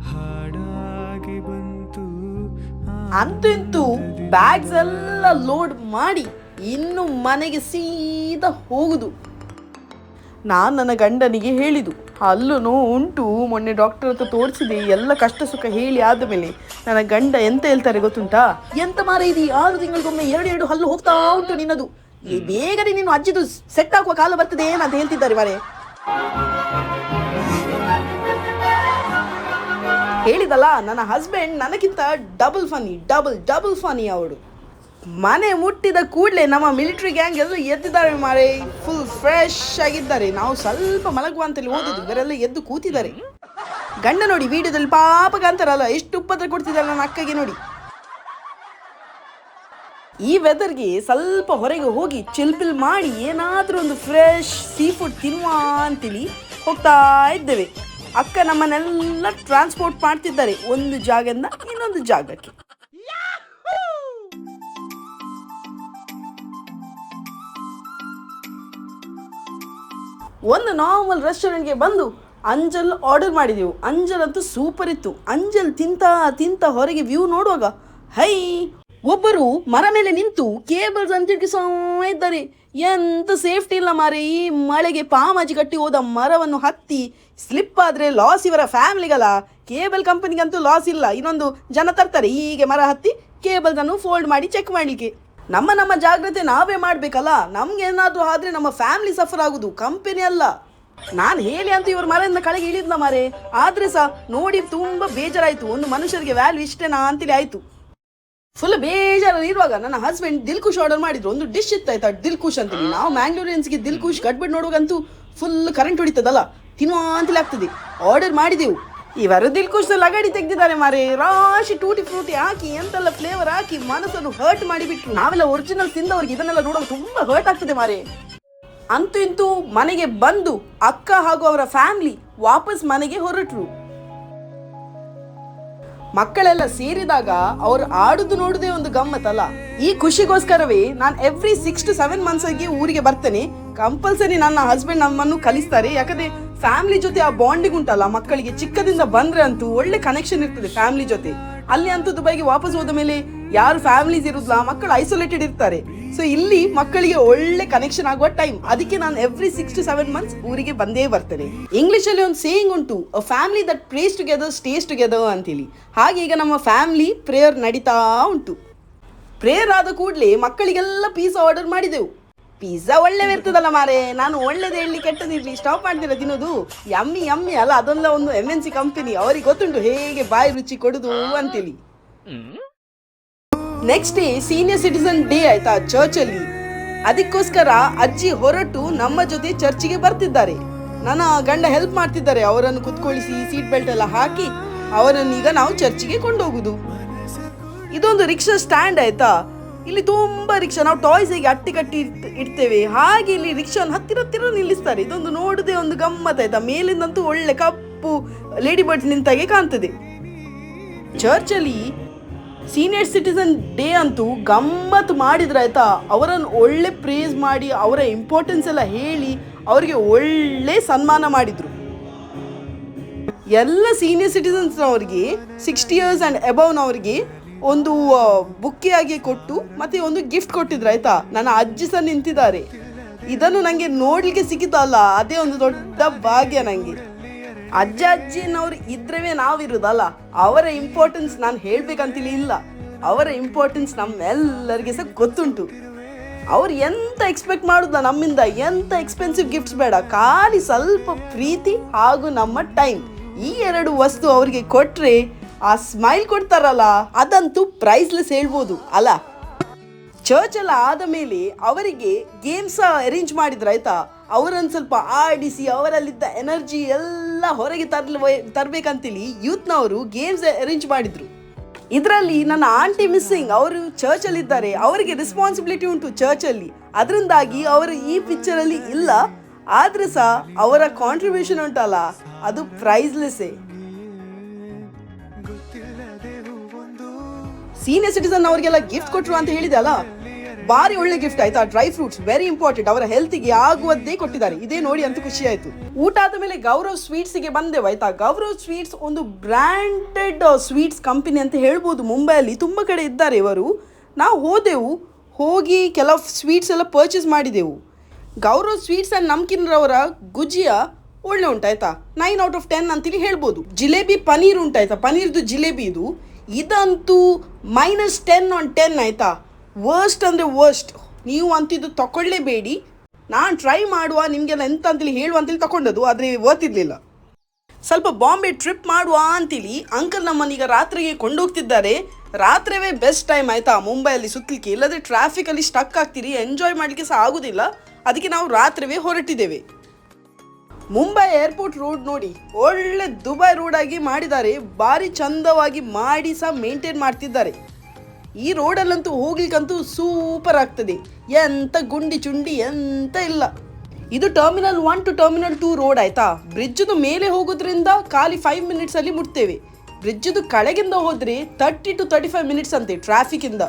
ಹಾಡಾಗಿ ಬಂತು ಅಂತೂ ಬ್ಯಾಗ್ಸ್ ಎಲ್ಲ ಲೋಡ್ ಮಾಡಿ ಇನ್ನು ಮನೆಗೆ ಸೀದಾ ಹೋಗುದು. ನಾನು ನನ್ನ ಗಂಡನಿಗೆ ಹೇಳಿದು ಅಲ್ಲೂ ಉಂಟು, ಮೊನ್ನೆ ಡಾಕ್ಟರ್ ಹತ್ರ ತೋರಿಸಿದೆ, ಎಲ್ಲ ಕಷ್ಟ ಸುಖ ಹೇಳಿ ಆದಮೇಲೆ. ನನ್ನ ಗಂಡ ಎಂತ ಹೇಳ್ತಾರೆ ಗೊತ್ತುಂಟಾ? ಎಂತ ಮಾರ ಇದು ಆರು ತಿಂಗಳಿಗೊಮ್ಮೆ ಎರಡು ಎರಡು ಹಲ್ಲು ಹೋಗ್ತಾ ಉಂಟು ನಿನ್ನದು. ಬೇಗನೆ ನೀನು ಅಜ್ಜಿದು ಸೆಟ್ ಆಗುವ ಕಾಲ ಬರ್ತದೆ ಏನಂತ ಹೇಳ್ತಿದ್ದಾರೆ ಮರೆ. ಹೇಳಿದಲ್ಲ, ನನ್ನ ಹಸ್ಬೆಂಡ್ ನನಗಿಂತ double funny double double funny ಅವಳು. ಮನೆ ಮುಟ್ಟಿದ ಕೂಡಲೇ ನಮ್ಮ ಮಿಲಿಟರಿ ಗ್ಯಾಂಗ್ ಎಲ್ಲ ಎದ್ದಿದ್ದಾರೆ ಮಾರೆ. ಫುಲ್ ಫ್ರೆಶ್ ಆಗಿದ್ದಾರೆ. ನಾವು ಸ್ವಲ್ಪ ಮಲಗುವಂತಲ್ಲಿ ಓದಿದ್ವಿ. ಇವರೆಲ್ಲ ಎದ್ದು ಕೂತಿದ್ದಾರೆ. ಗಂಡ ನೋಡಿ ವಿಡಿಯೋದಲ್ಲಿ ಪಾಪ ಅಂತಾರಲ್ಲ ಎಷ್ಟು ಉಪದ್ರ ಕೊಡ್ತಿದ್ದಾರೆ ನನ್ನ ಅಕ್ಕಗೆ ನೋಡಿ. ಈ ವೆದರ್ಗೆ ಸ್ವಲ್ಪ ಹೊರಗೆ ಹೋಗಿ ಚಿಲ್ಪಿಲ್ ಮಾಡಿ ಏನಾದರೂ ಒಂದು ಫ್ರೆಶ್ ಸೀ ಫುಡ್ ತಿನ್ನುವ ಅಂತೇಳಿ ಹೋಗ್ತಾ ಇದ್ದೇವೆ. ಅಕ್ಕ ನಮ್ಮನ್ನೆಲ್ಲ ಟ್ರಾನ್ಸ್ಪೋರ್ಟ್ ಮಾಡ್ತಿದ್ದಾರೆ. ಒಂದು ಜಾಗದಿಂದ ಇನ್ನೊಂದು ಜಾಗಕ್ಕೆ. ಒಂದು ನಾರ್ಮಲ್ ರೆಸ್ಟೋರೆಂಟ್ಗೆ ಬಂದು ಅಂಜಲ್ ಆರ್ಡರ್ ಮಾಡಿದೆವು. ಅಂಜಲ್ ಅಂತೂ ಸೂಪರ್ ಇತ್ತು. ಅಂಜಲ್ ತಿಂತ ತಿಂತ ಹೊರಗೆ ವ್ಯೂ ನೋಡುವಾಗ, ಹೈ, ಒಬ್ಬರು ಮರ ಮೇಲೆ ನಿಂತು ಕೇಬಲ್ಸ್ ಅಂಜಲ್ಗಿಸೋ ಇದ್ದಾರೆ. ಎಂತ ಸೇಫ್ಟಿ ಇಲ್ಲ ಮಾರೆ, ಈ ಮಳೆಗೆ ಪಾಮಾಜಿ ಕಟ್ಟಿ ಹೋದ ಮರವನ್ನು ಹತ್ತಿ ಸ್ಲಿಪ್ ಆದರೆ ಲಾಸ್ ಇವರ ಫ್ಯಾಮಿಲಿಗಲ್ಲ ಕೇಬಲ್ ಕಂಪನಿಗಂತೂ ಲಾಸ್ ಇಲ್ಲ. ಇನ್ನೊಂದು ಜನ ತರ್ತಾರೆ, ಹೀಗೆ ಮರ ಹತ್ತಿ ಕೇಬಲ್ಸನ್ನು ಫೋಲ್ಡ್ ಮಾಡಿ ಚೆಕ್ ಮಾಡಲಿಕ್ಕೆ. ನಮ್ಮ ನಮ್ಮ ಜಾಗ್ರತೆ ನಾವೇ ಮಾಡ್ಬೇಕಲ್ಲ? ನಮ್ಗೆ ಏನಾದರೂ ಆದ್ರೆ ನಮ್ಮ ಫ್ಯಾಮಿಲಿ ಸಫರ್ ಆಗೋದು ಕಂಪನಿ ಅಲ್ಲ. ನಾನು ಹೇಳಿ ಅಂತ ಇವ್ರ ಮರದಿಂದ ಕಳೆಗೆ ಇಳಿದ್ನ ಮಾರೆ. ಆದ್ರೆ ಸಹ ನೋಡಿ ತುಂಬಾ ಬೇಜಾರಾಯಿತು. ಒಂದು ಮನುಷ್ಯರಿಗೆ ವ್ಯಾಲ್ಯೂ ಇಷ್ಟೇನಾ ಅಂತೇಳಿ ಆಯಿತು. ಫುಲ್ ಬೇಜಾರಲ್ಲಿ ಇರುವಾಗ ನನ್ನ ಹಸ್ಬೆಂಡ್ ದಿಲ್ಕುಶ್ ಆರ್ಡರ್ ಮಾಡಿದ್ರು. ಒಂದು ಡಿಶ್ ಇತ್ತು ಆಯ್ತಾ, ದಿಲ್ಕುಶ್ ಅಂತೇಳಿ ನಾವು ಮ್ಯಾಂಗ್ಳೂರಿಯನ್ಸ್ಗೆ ದಿಲ್ಕುಶ್ ಕಟ್ಬಿಟ್ಟು ನೋಡುವಾಗಂತೂ ಫುಲ್ ಕರೆಂಟ್ ಹೊಡಿತದಲ್ಲ? ತಿನ್ನುವ ಅಂತೇಳಿ ಆಗ್ತದೆ. ಆರ್ಡರ್ ಮಾಡಿದೆವು. ಇವರು ದಿಲ್ಕುಶ್ ಲಗಡಿ ತೆಗೆದಿದ್ದಾರೆ ಮಾರಿ. ರಾಶಿ ಟೂಟಿ ಫ್ರೂಟಿ ಹಾಕಿ, ಎಂತೆಲ್ಲ ಫ್ಲೇವರ್ ಹಾಕಿ ಮನಸ್ಸನ್ನು ಹರ್ಟ್ ಮಾಡಿಬಿಟ್ಟು ನಾವೆಲ್ಲ ಒರಿಜಿನಲ್ ತಿಂದವ್ರಿಗೆ ಇದನ್ನೆಲ್ಲ ನೋಡೋದು ತುಂಬಾ ಹರ್ಟ್ ಆಗ್ತದೆ ಮಾರಿ. ಅಂತೂ ಇಂತೂ ಮನೆಗೆ ಬಂದು ಅಕ್ಕ ಹಾಗೂ ಅವರ ಫ್ಯಾಮಿಲಿ ವಾಪಸ್ ಮನೆಗೆ ಹೊರಟ್ರು. ಮಕ್ಕಳೆಲ್ಲ ಸೇರಿದಾಗ ಅವ್ರು ಆಡುದು ನೋಡುದೇ ಒಂದು ಗಮ್ಮತ್ತಲ್ಲ. ಈ ಖುಷಿಗೋಸ್ಕರವೇ ನಾನು ಎವ್ರಿ ಸಿಕ್ಸ್ ಟು ಸೆವೆನ್ ಮಂತ್ಸ್ಗೆ ಊರಿಗೆ ಬರ್ತೇನೆ. ಕಂಪಲ್ಸರಿ ನನ್ನ ಹಸ್ಬೆಂಡ್ ನಮ್ಮನ್ನು ಕಲಿಸ್ತಾರೆ. ಯಾಕಂದ್ರೆ ಫ್ಯಾಮಿಲಿ ಜೊತೆ ಆ ಬಾಂಡಿಂಗ್ ಉಂಟಲ್ಲ, ಮಕ್ಕಳಿಗೆ ಚಿಕ್ಕದಿಂದ ಬಂದ್ರೆ ಅಂತೂ ಒಳ್ಳೆ ಕನೆಕ್ಷನ್ ಇರ್ತದೆ ಫ್ಯಾಮಿಲಿ ಜೊತೆ. ಅಲ್ಲಿ ಅಂತೂ ದುಬೈಗೆ ವಾಪಸ್ ಹೋದ ಮೇಲೆ ಯಾರು ಫ್ಯಾಮಿಲೀಸ್ ಇರುದಿಲ್ಲ, ಮಕ್ಕಳು ಐಸೋಲೇಟೆಡ್ ಇರ್ತಾರೆ. ಸೊ ಇಲ್ಲಿ ಮಕ್ಕಳಿಗೆ ಒಳ್ಳೆ ಕನೆಕ್ಷನ್ ಆಗುವ ಟೈಮ್ ಅದಕ್ಕೆ ನಾನು every six to seven months ಊರಿಗೆ ಬಂದೇ ಬರ್ತೇನೆ. ಇಂಗ್ಲಿಷ್ ಅಲ್ಲಿ ಒಂದು ಸೇಯಿಂಗ್ ಉಂಟು family that prays together stays together ಅಂತೇಳಿ ಹಾಗೆ ಈಗ ನಮ್ಮ ಫ್ಯಾಮಿಲಿ ಪ್ರೇಯರ್ ನಡೀತಾ ಉಂಟು. ಪ್ರೇಯರ್ ಆದ ಕೂಡಲೇ ಮಕ್ಕಳಿಗೆಲ್ಲ ಪೀಸ್ ಆರ್ಡರ್ ಮಾಡಿದೆವು. ಪಿಜ್ಜಾ ಒಳ್ಳೆವಿರ್ತದಲ್ಲ ಮಾರೆ. ನಾನು ಒಳ್ಳೇದು ಹೇಳಿ ಕೆಟ್ಟದಿರ್ಲಿ ಸ್ಟಾಪ್ ಮಾಡ್ತೀರ ತಿನ್ನೋದು? ಯಮ್ಮಿ ಯಮ್ಮಿ ಅಲ್ಲ, ಅದೆಲ್ಲ ಒಂದು ಎಂ ಎನ್ ಸಿ ಕಂಪನಿ ಅವ್ರಿಗೆ ಗೊತ್ತುಂಟು ಹೇಗೆ ಬಾಯಿ ರುಚಿ ಕೊಡುದು ಅಂತೇಳಿ next day senior citizen day ಆಯ್ತಾ ಚರ್ಚ್ ಅಲ್ಲಿ. ಅದಕ್ಕೋಸ್ಕರ ಅಜ್ಜಿ ಹೊರಟು ನಮ್ಮ ಜೊತೆ ಚರ್ಚಿಗೆ ಬರ್ತಿದ್ದಾರೆ. ನನ್ನ ಗಂಡ ಹೆಲ್ಪ್ ಮಾಡ್ತಿದ್ದಾರೆ. ಅವರನ್ನು ಕುತ್ಕೊಳಿಸಿ ಸೀಟ್ ಬೆಲ್ಟ್ ಎಲ್ಲ ಹಾಕಿ ಅವರನ್ನು ಈಗ ನಾವು ಚರ್ಚಿಗೆ ಕೊಂಡೋಗುದು. ಇದೊಂದು ರಿಕ್ಷಾ ಸ್ಟ್ಯಾಂಡ್ ಆಯ್ತಾ? ಇಲ್ಲಿ ತುಂಬಾ ರಿಕ್ಷಾ, ನಾವು ಟಾಯ್ಸ್ ಹೇಗೆ ಅಟ್ಟಿ ಕಟ್ಟಿ ಇಡ್ತೇವೆ. ಹಾಗೆ ಇಲ್ಲಿ ರಿಕ್ಷಾನ ಹತ್ತಿರ ಹತ್ತಿರ ನಿಲ್ಲಿಸ್ತಾರೆ. ಇದೊಂದು ನೋಡದೆ ಒಂದು ಗಮ್ಮತ್ ಆಯ್ತಾ? ಮೇಲಿಂದಂತೂ ಒಳ್ಳೆ ಕಪ್ಪು ಲೇಡಿ ಬರ್ಡ್ಸ್ ನಿಂತಾಗೆ ಕಾಣ್ತದೆ. ಚರ್ಚಲ್ಲಿ ಸೀನಿಯರ್ ಸಿಟಿಸನ್ ಡೇ ಅಂತೂ ಗಮ್ಮತ್ ಮಾಡಿದ್ರೆ ಆಯ್ತಾ? ಅವರನ್ನು ಒಳ್ಳೆ ಪ್ರೇಸ್ ಮಾಡಿ, ಅವರ ಇಂಪಾರ್ಟೆನ್ಸ್ ಎಲ್ಲ ಹೇಳಿ, ಅವರಿಗೆ ಒಳ್ಳೆ ಸನ್ಮಾನ ಮಾಡಿದ್ರು. ಎಲ್ಲ ಸೀನಿಯರ್ ಸಿಟಿಸನ್ಸ್ನವರಿಗೆ ಸಿಕ್ಸ್ಟಿ ಇಯರ್ಸ್ ಆ್ಯಂಡ್ ಅಬವ್ನವರಿಗೆ ಒಂದು ಬುಕ್ಕಿಯಾಗಿ ಕೊಟ್ಟು ಮತ್ತೆ ಒಂದು ಗಿಫ್ಟ್ ಕೊಟ್ಟಿದ್ರು, ಆಯ್ತಾ? ನನ್ನ ಅಜ್ಜಿ ಸಹ ನಿಂತಿದ್ದಾರೆ. ಇದನ್ನು ನನಗೆ ನೋಡ್ಲಿಕ್ಕೆ ಸಿಕ್ಕಿತಲ್ಲ ಅದೇ ಒಂದು ದೊಡ್ಡ ಭಾಗ್ಯ ನನಗೆ ಅಜ್ಜ, ಅಜ್ಜಿನವ್ರು ಇದ್ರವೇ ನಾವಿರೋದಲ್ಲ, ಅವರ ಇಂಪಾರ್ಟೆನ್ಸ್ ನಾನು ಹೇಳ್ಬೇಕಂತೇಳಿ ಇಲ್ಲ. ಅವರ ಇಂಪಾರ್ಟೆನ್ಸ್ ನಮ್ಮೆಲ್ಲರಿಗೆ ಸಹ ಗೊತ್ತುಂಟು. ಅವ್ರು ಎಂತ ಎಕ್ಸ್ಪೆಕ್ಟ್ ಮಾಡುದ ನಮ್ಮಿಂದ? ಎಂತ ಎಕ್ಸ್ಪೆನ್ಸಿವ್ ಗಿಫ್ಟ್ಸ್ ಬೇಡ. ಖಾಲಿ ಸ್ವಲ್ಪ ಪ್ರೀತಿ ಹಾಗೂ ನಮ್ಮ ಟೈಮ್ ಈ ಎರಡು ವಸ್ತು ಅವರಿಗೆ ಕೊಟ್ರೆ ಆ ಸ್ಮೈಲ್ ಕೊಡ್ತಾರಲ್ಲ, ಅದಂತೂ ಪ್ರೈಸ್ಲೆಸ್ ಹೇಳ್ಬೋದು, ಅಲ್ಲ? ಚರ್ಚ್ ಎಲ್ಲ ಆದ ಮೇಲೆ ಅವರಿಗೆ ಗೇಮ್ಸ್ ಅರೇಂಜ್ ಮಾಡಿದ್ರು, ಆಯ್ತಾ? ಅವರನ್ನು ಸ್ವಲ್ಪ ಆಡಿಸಿ, ಅವರಲ್ಲಿದ್ದ ಎನರ್ಜಿ ಎಲ್ಲ ಹೊರಗೆ ತರ್ಲ, ತರಬೇಕಂತೇಳಿ ಯೂತ್ನವರು ಗೇಮ್ಸ್ ಅರೇಂಜ್ ಮಾಡಿದ್ರು. ಇದರಲ್ಲಿ ನನ್ನ ಆಂಟಿ ಮಿಸ್ಸಿಂಗ್ ಅವರು ಚರ್ಚ್ ಅಲ್ಲಿ ಇದ್ದಾರೆ. ಅವರಿಗೆ ರೆಸ್ಪಾನ್ಸಿಬಿಲಿಟಿ ಉಂಟು ಚರ್ಚ್ ಅಲ್ಲಿ. ಅದರಿಂದಾಗಿ ಅವರು ಈ ಪಿಕ್ಚರ್ ಅಲ್ಲಿ ಇಲ್ಲ. ಆದ್ರೆ ಸಹ ಅವರ ಕಾಂಟ್ರಿಬ್ಯೂಷನ್ ಉಂಟಲ್ಲ, ಅದು ಪ್ರೈಸ್ಲೆಸ್ಸೇ ಸೀನಿಯರ್ ಸಿಟಿಸನ್ ಅವರಿಗೆಲ್ಲ ಗಿಫ್ಟ್ ಕೊಟ್ಟರು ಅಂತ ಹೇಳಿದೆ ಅಲ್ಲ? ಬಾರಿ ಒಳ್ಳೆ ಗಿಫ್ಟ್ ಆಯ್ತಾ? ಡ್ರೈ ಫ್ರೂಟ್ಸ್ ವೆರಿ ಇಂಪಾರ್ಟೆಂಟ್ ಅವರ ಹೆಲ್ತ್ಗೆ ಆಗುವದ್ದೇ ಕೊಟ್ಟಿದ್ದಾರೆ. ಇದೇ ನೋಡಿ ಅಂತ ಖುಷಿ ಆಯ್ತು. ಊಟ ಆದ ಮೇಲೆ ಗೌರವ್ ಸ್ವೀಟ್ಸ್ಗೆ ಬಂದೆವು ಆಯ್ತಾ? ಗೌರವ್ ಸ್ವೀಟ್ಸ್ ಒಂದು ಬ್ರ್ಯಾಂಡೆಡ್ ಸ್ವೀಟ್ಸ್ ಕಂಪನಿ ಅಂತ ಹೇಳ್ಬೋದು ಮುಂಬೈಯಲ್ಲಿ. ತುಂಬಾ ಕಡೆ ಇದ್ದಾರೆ ಇವರು. ನಾವು ಹೋದೆವು, ಹೋಗಿ ಕೆಲವು ಸ್ವೀಟ್ಸ್ ಎಲ್ಲ ಪರ್ಚೇಸ್ ಮಾಡಿದೆವು. ಗೌರವ್ ಸ್ವೀಟ್ಸ್ ಅಂಡ್ ನಮ್ಕಿನ್ರವರ ಗುಜಿಯಾ ಒಳ್ಳೆ ಉಂಟಾಯ್ತಾ ನೈನ್ ಔಟ್ ಆಫ್ ಟೆನ್ ಅಂತೇಳಿ ಹೇಳ್ಬೋದು. ಜಿಲೇಬಿ ಪನೀರ್ ಉಂಟಾಯ್ತಾ ಪನೀರ್ದು ಜಿಲೇಬಿ ಇದು. ಇದಂತೂ ಮೈನಸ್ ಟೆನ್ ಆನ್ ಟೆನ್ ಆಯಿತಾ? ವರ್ಸ್ಟ್ ಅಂದರೆ ವರ್ಸ್ಟ್ ನೀವು ಅಂತಿದ್ದು ತಗೊಳ್ಳೇಬೇಡಿ ನಾನು ಟ್ರೈ ಮಾಡುವ, ನಿಮಗೆಲ್ಲ ಎಂತ ಅಂತೇಳಿ ಹೇಳುವ ಅಂತೇಳಿ ತಗೊಂಡದ್ದು ಆದರೆ ಓದ್ತಿರ್ಲಿಲ್ಲ ಸ್ವಲ್ಪ ಬಾಂಬೆ ಟ್ರಿಪ್ ಮಾಡುವ ಅಂತೇಳಿ ಅಂಕಲ್ ಈಗ ರಾತ್ರಿಗೆ ಕೊಂಡೋಗ್ತಿದ್ದಾರೆ. ರಾತ್ರಿವೇ ಬೆಸ್ಟ್ ಟೈಮ್ ಆಯಿತಾ? ಮುಂಬೈಯಲ್ಲಿ ಸುತ್ತಲಿಕ್ಕೆ ಇಲ್ಲದ್ರೆ ಟ್ರಾಫಿಕಲ್ಲಿ ಸ್ಟಕ್ ಆಗ್ತೀರಿ ಎಂಜಾಯ್ ಮಾಡಲಿಕ್ಕೆ ಸಹ ಆಗೋದಿಲ್ಲ. ಅದಕ್ಕೆ ನಾವು ರಾತ್ರಿವೇ ಹೊರಟಿದ್ದೇವೆ. ಮುಂಬೈ ಏರ್ಪೋರ್ಟ್ ರೋಡ್ ನೋಡಿ ಒಳ್ಳೆ ದುಬೈ ರೋಡ್ ಆಗಿ ಮಾಡಿದ್ದಾರೆ. ಭಾರಿ ಚಂದವಾಗಿ ಮಾಡಿ ಸಹ ಮೇಂಟೈನ್ ಮಾಡ್ತಿದ್ದಾರೆ. ಈ ರೋಡಲ್ಲಂತೂ ಹೋಗ್ಲಿಕ್ಕಂತೂ ಸೂಪರ್ ಆಗ್ತದೆ. ಎಂತ ಗುಂಡಿ ಚುಂಡಿ ಎಂತ ಇಲ್ಲ. ಇದು terminal one to terminal two road ಆಯ್ತಾ? ಬ್ರಿಡ್ಜ್ದು ಮೇಲೆ ಹೋಗೋದ್ರಿಂದ ಖಾಲಿ ಫೈವ್ ಮಿನಿಟ್ಸ್ ಅಲ್ಲಿ ಮುಟ್ತೇವೆ. ಬ್ರಿಡ್ಜ್ದು ಕಳೆಗಿಂದ ಹೋದ್ರೆ thirty to thirty five minutes ಅಂತೆ ಟ್ರಾಫಿಕ್ ಇಂದ.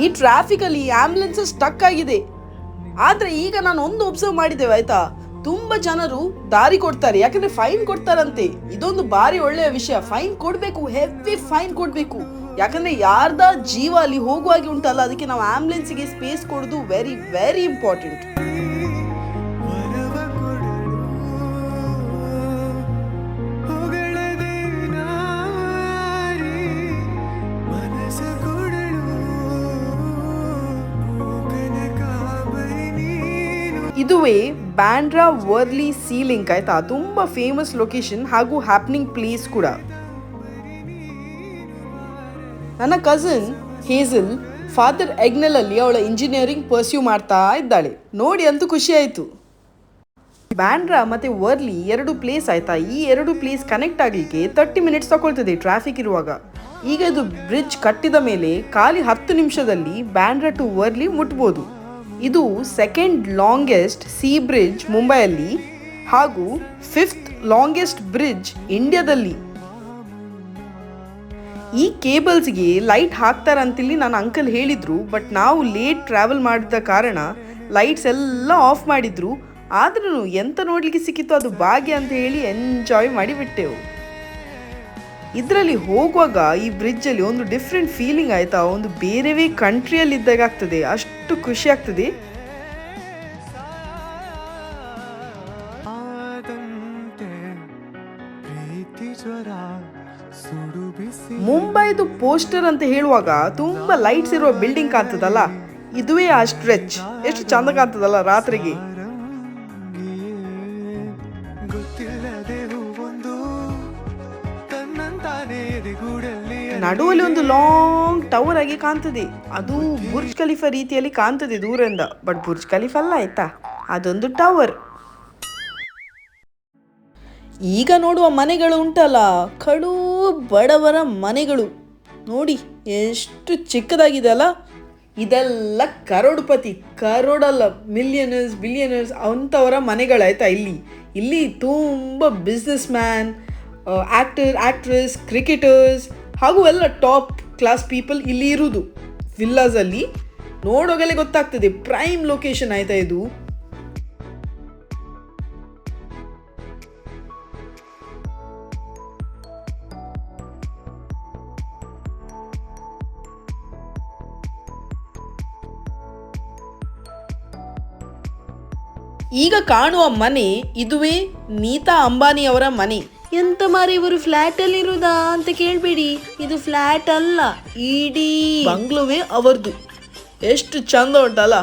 ಈ ಟ್ರಾಫಿಕ್ ಅಲ್ಲಿ ಆಂಬುಲೆನ್ಸ್ ಸ್ಟಕ್ ಆಗಿದೆ. ಆದ್ರೆ ಈಗ ನಾನು ಒಂದು ಒಬ್ಸರ್ವ್ ಮಾಡಿದ್ದೇವೆ, ಆಯ್ತಾ? ತುಂಬಾ ಜನರು ದಾರಿ ಕೊಡ್ತಾರೆ, ಯಾಕಂದ್ರೆ ಫೈನ್ ಕೊಡ್ತಾರಂತೆ. ಇದೊಂದು ಬಾರಿ ಒಳ್ಳೆಯ ವಿಷಯ. ಫೈನ್ ಕೊಡಬೇಕು ಹೆವಿ ಫೈನ್ ಕೊಡಬೇಕು. ಯಾಕಂದ್ರೆ ಯಾರ್ದ ಜೀವ ಅಲ್ಲಿ ಹೋಗುವಾಗೆ ಉಂಟಲ್ಲ, ಅದಕ್ಕೆ ನಾವು ಆಂಬುಲೆನ್ಸ್ಗೆ ಸ್ಪೇಸ್ ಕೊಡೋದು ವೆರಿ ವೆರಿ ಇಂಪಾರ್ಟೆಂಟ್ ಇದುವೇ ಬ್ಯಾಂಡ್ರಾ ವರ್ಲಿ ಸೀಲಿಂಕ್ ಆಯ್ತಾ? ತುಂಬಾ ಫೇಮಸ್ ಲೊಕೇಶನ್ ಹಾಗೂ ಹ್ಯಾಪ್ನಿಂಗ್ ಪ್ಲೇಸ್ ಕೂಡ. ನನ್ನ ಕಸಿನ್ ಹೇಸಲ್ ಫಾದರ್ ಎಗ್ನೆಲ್ ಅಲ್ಲಿ ಅವಳ ಇಂಜಿನಿಯರಿಂಗ್ ಪರ್ಸ್ಯೂ ಮಾಡ್ತಾ ಇದ್ದಾಳೆ. ನೋಡಿ ಅಂತೂ ಖುಷಿ ಆಯಿತು. ಬ್ಯಾಂಡ್ರಾ ಮತ್ತೆ ವರ್ಲಿ ಎರಡು ಪ್ಲೇಸ್ ಆಯ್ತಾ? ಈ ಎರಡು ಪ್ಲೇಸ್ ಕನೆಕ್ಟ್ ಆಗಲಿಕ್ಕೆ ತರ್ಟಿ ಮಿನಿಟ್ಸ್ ತಗೊಳ್ತದೆ ಟ್ರಾಫಿಕ್ ಇರುವಾಗ. ಈಗ ಇದು ಬ್ರಿಡ್ಜ್ ಕಟ್ಟಿದ ಮೇಲೆ ಖಾಲಿ ಹತ್ತು ನಿಮಿಷದಲ್ಲಿ ಬ್ಯಾಂಡ್ರಾ ಟು ವರ್ಲಿ ಮುಟ್ಬೋದು. ಇದು ಸೆಕೆಂಡ್ ಲಾಂಗೆಸ್ಟ್ ಸೀ ಬ್ರಿಡ್ಜ್ ಮುಂಬೈಯಲ್ಲಿ ಹಾಗೂ ಫಿಫ್ತ್ ಲಾಂಗೆಸ್ಟ್ ಬ್ರಿಡ್ಜ್ ಇಂಡಿಯಾದಲ್ಲಿ. ಈ ಕೇಬಲ್ಸ್ಗೆ ಲೈಟ್ ಹಾಕ್ತಾರಂತಿಲ್ಲಿ ನನ್ನ ಅಂಕಲ್ ಹೇಳಿದ್ರು ಬಟ್ ನಾವು ಲೇಟ್ ಟ್ರಾವೆಲ್ ಮಾಡಿದ ಕಾರಣ ಲೈಟ್ಸ್ ಎಲ್ಲ ಆಫ್ ಮಾಡಿದ್ರು. ಆದ್ರೂ ಎಂತ ನೋಡ್ಲಿಕ್ಕೆ ಸಿಕ್ಕಿತ್ತು, ಅದು ಭಾಗ್ಯ ಅಂತ ಹೇಳಿ ಎಂಜಾಯ್ ಮಾಡಿ ಬಿಟ್ಟೆವು ಇದರಲ್ಲಿ ಹೋಗುವಾಗ ಈ ಬ್ರಿಡ್ಜಲ್ಲಿ ಒಂದು ಡಿಫ್ರೆಂಟ್ ಫೀಲಿಂಗ್ ಆಯ್ತಾ? ಒಂದು ಬೇರೆವೇ ಕಂಟ್ರಿಯಲ್ಲಿ ಇದ್ದಾಗ ಆಗ್ತದೆ. ಅಷ್ಟು ಖುಷಿ ಆಗ್ತದೆ. ಮುಂಬೈದು ಪೋಸ್ಟರ್ ಅಂತ ಹೇಳುವಾಗ ತುಂಬಾ ಲೈಟ್ಸ್ ಇರುವ ಬಿಲ್ಡಿಂಗ್ ಕಾಣ್ತದಲ್ಲ? ಇದುವೇ ಆ ಸ್ಟ್ರೆಚ್ ಎಷ್ಟು ಚಂದ ಕಾಣ್ತದಲ್ಲ ರಾತ್ರಿಗೆ? ನಡುವಲ್ಲಿ ಒಂದು ಲಾಂಗ್ ಟವರ್ ಆಗಿ ಕಾಣ್ತದೆ. ಅದು ಬುರ್ಜ್ ಖಲೀಫಾ ರೀತಿಯಲ್ಲಿ ಕಾಣ್ತದೆ ದೂರದಿಂದ ಬಟ್ ಬುರ್ಜ್ ಖಲೀಫ್ ಅಲ್ಲ, ಆಯ್ತಾ? ಅದೊಂದು ಟವರ್ ಈಗ ನೋಡುವ ಮನೆಗಳು ಉಂಟಲ್ಲ, ಕಡು ಬಡವರ ಮನೆಗಳು. ನೋಡಿ, ಎಷ್ಟು ಚಿಕ್ಕದಾಗಿದೆ ಅಲ್ಲ? ಇದೆಲ್ಲ ಕರೋಡ್ಪತಿ, ಕರೋಡಲ್ಲ ಮಿಲಿಯನರ್ಸ್ ಬಿಲಿಯನರ್ಸ್ ಅಂಥವರ ಮನೆಗಳಾಯ್ತಾ ಇಲ್ಲಿ? ಇಲ್ಲಿ ತುಂಬ business man actor actress cricketers ಹಾಗೂ ಎಲ್ಲ ಟಾಪ್ ಕ್ಲಾಸ್ ಪೀಪಲ್ ಇಲ್ಲಿ ಇರುವುದು. ವಿಲ್ಲಾಸಲ್ಲಿ ನೋಡೋಗಲೇ ಗೊತ್ತಾಗ್ತದೆ. ಪ್ರೈಮ್ ಲೊಕೇಶನ್ ಆಯ್ತಾ ಇದು? ಈಗ ಕಾಣುವ ಮನೆ ಇದುವೇ ನೀತಾ ಅಂಬಾನಿ ಅವರ ಮನೆ. ಎಂತ ಮಾರಿ ಇವರು ಫ್ಲಾಟ್ ಅಲ್ಲಿ ಇರುದಾ ಅಂತ ಕೇಳಬೇಡಿ. ಇದು ಫ್ಲಾಟ್ ಅಲ್ಲ, ಇಡೀ ಬಂಗ್ಲೋವೇ ಅವರದು. ಎಷ್ಟು ಚಂದ ಉಂಟಲ್ಲ.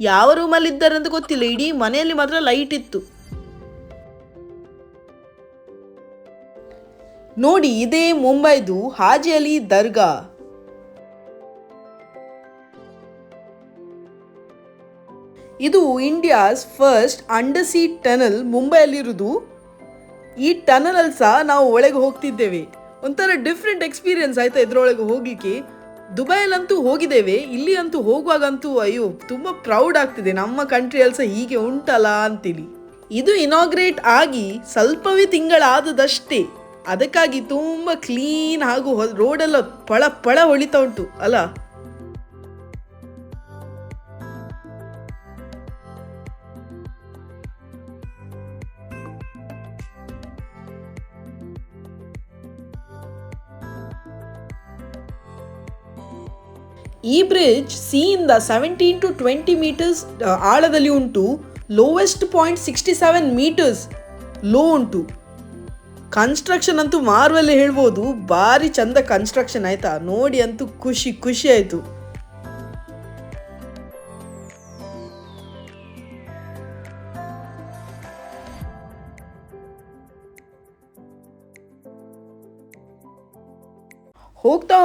ಯಾವ ರೂಮಲ್ಲಿ ಇದ್ದಾರೆ ಅಂತ ಗೊತ್ತಿಲ್ಲ, ಇಡೀ ಮನೆಯಲ್ಲಿ ಮಾತ್ರ ಲೈಟ್ ಇತ್ತು. ನೋಡಿ, ಇದೇ ಮುಂಬೈದು ಹಾಜಿ ಅಲಿ ದರ್ಗಾ. ಇದು India's first under sea tunnel ಮುಂಬೈಯಲ್ಲಿರುವುದು ಈ ಟನಲ್ ಅಲ್ಲಿ ಸಹ ನಾವು ಒಳಗೆ ಹೋಗ್ತಿದ್ದೇವೆ. ಒಂಥರ ಡಿಫ್ರೆಂಟ್ ಎಕ್ಸ್ಪೀರಿಯನ್ಸ್ ಆಯ್ತಾ ಇದ್ರೊಳಗೆ ಹೋಗ್ಲಿಕ್ಕೆ. ದುಬೈಲಂತೂ ಹೋಗಿದ್ದೇವೆ ಇಲ್ಲಿ ಅಂತೂ ಹೋಗುವಾಗಂತೂ ಅಯ್ಯೋ, ತುಂಬ ಪ್ರೌಡ್ ಆಗ್ತಿದೆ. ನಮ್ಮ ಕಂಟ್ರಿಯಲ್ಲಿ ಸಹ ಹೀಗೆ ಉಂಟಲ್ಲ ಅಂತೇಳಿ ಇದು ಇನಾಗ್ರೇಟ್ ಆಗಿ ಸ್ವಲ್ಪವೇ ತಿಂಗಳಾದದಷ್ಟೇ. ಅದಕ್ಕಾಗಿ ತುಂಬ ಕ್ಲೀನ್ ಹಾಗೂ ರೋಡೆಲ್ಲ ಪಳ ಪಳ ಹೊಳಿತಾ ಉಂಟು, ಅಲ್ಲ? ಈ ಬ್ರಿಡ್ಜ್ ಸಿಯಿಂದ ಸೆವೆಂಟೀನ್ ಟು ಟ್ವೆಂಟಿ ಮೀಟರ್ಸ್ ಆಳದಲ್ಲಿ ಉಂಟು. Lowest point sixty seven metres low ಉಂಟು. ಕನ್ಸ್ಟ್ರಕ್ಷನ್ ಅಂತೂ ಮಾರ್ವೆಲ್ ಹೇಳ್ಬೋದು. ಭಾರಿ ಚಂದ ಕನ್ಸ್ಟ್ರಕ್ಷನ್ ಆಯಿತಾ? ನೋಡಿ ಅಂತೂ ಖುಷಿ ಖುಷಿ ಆಯ್ತು.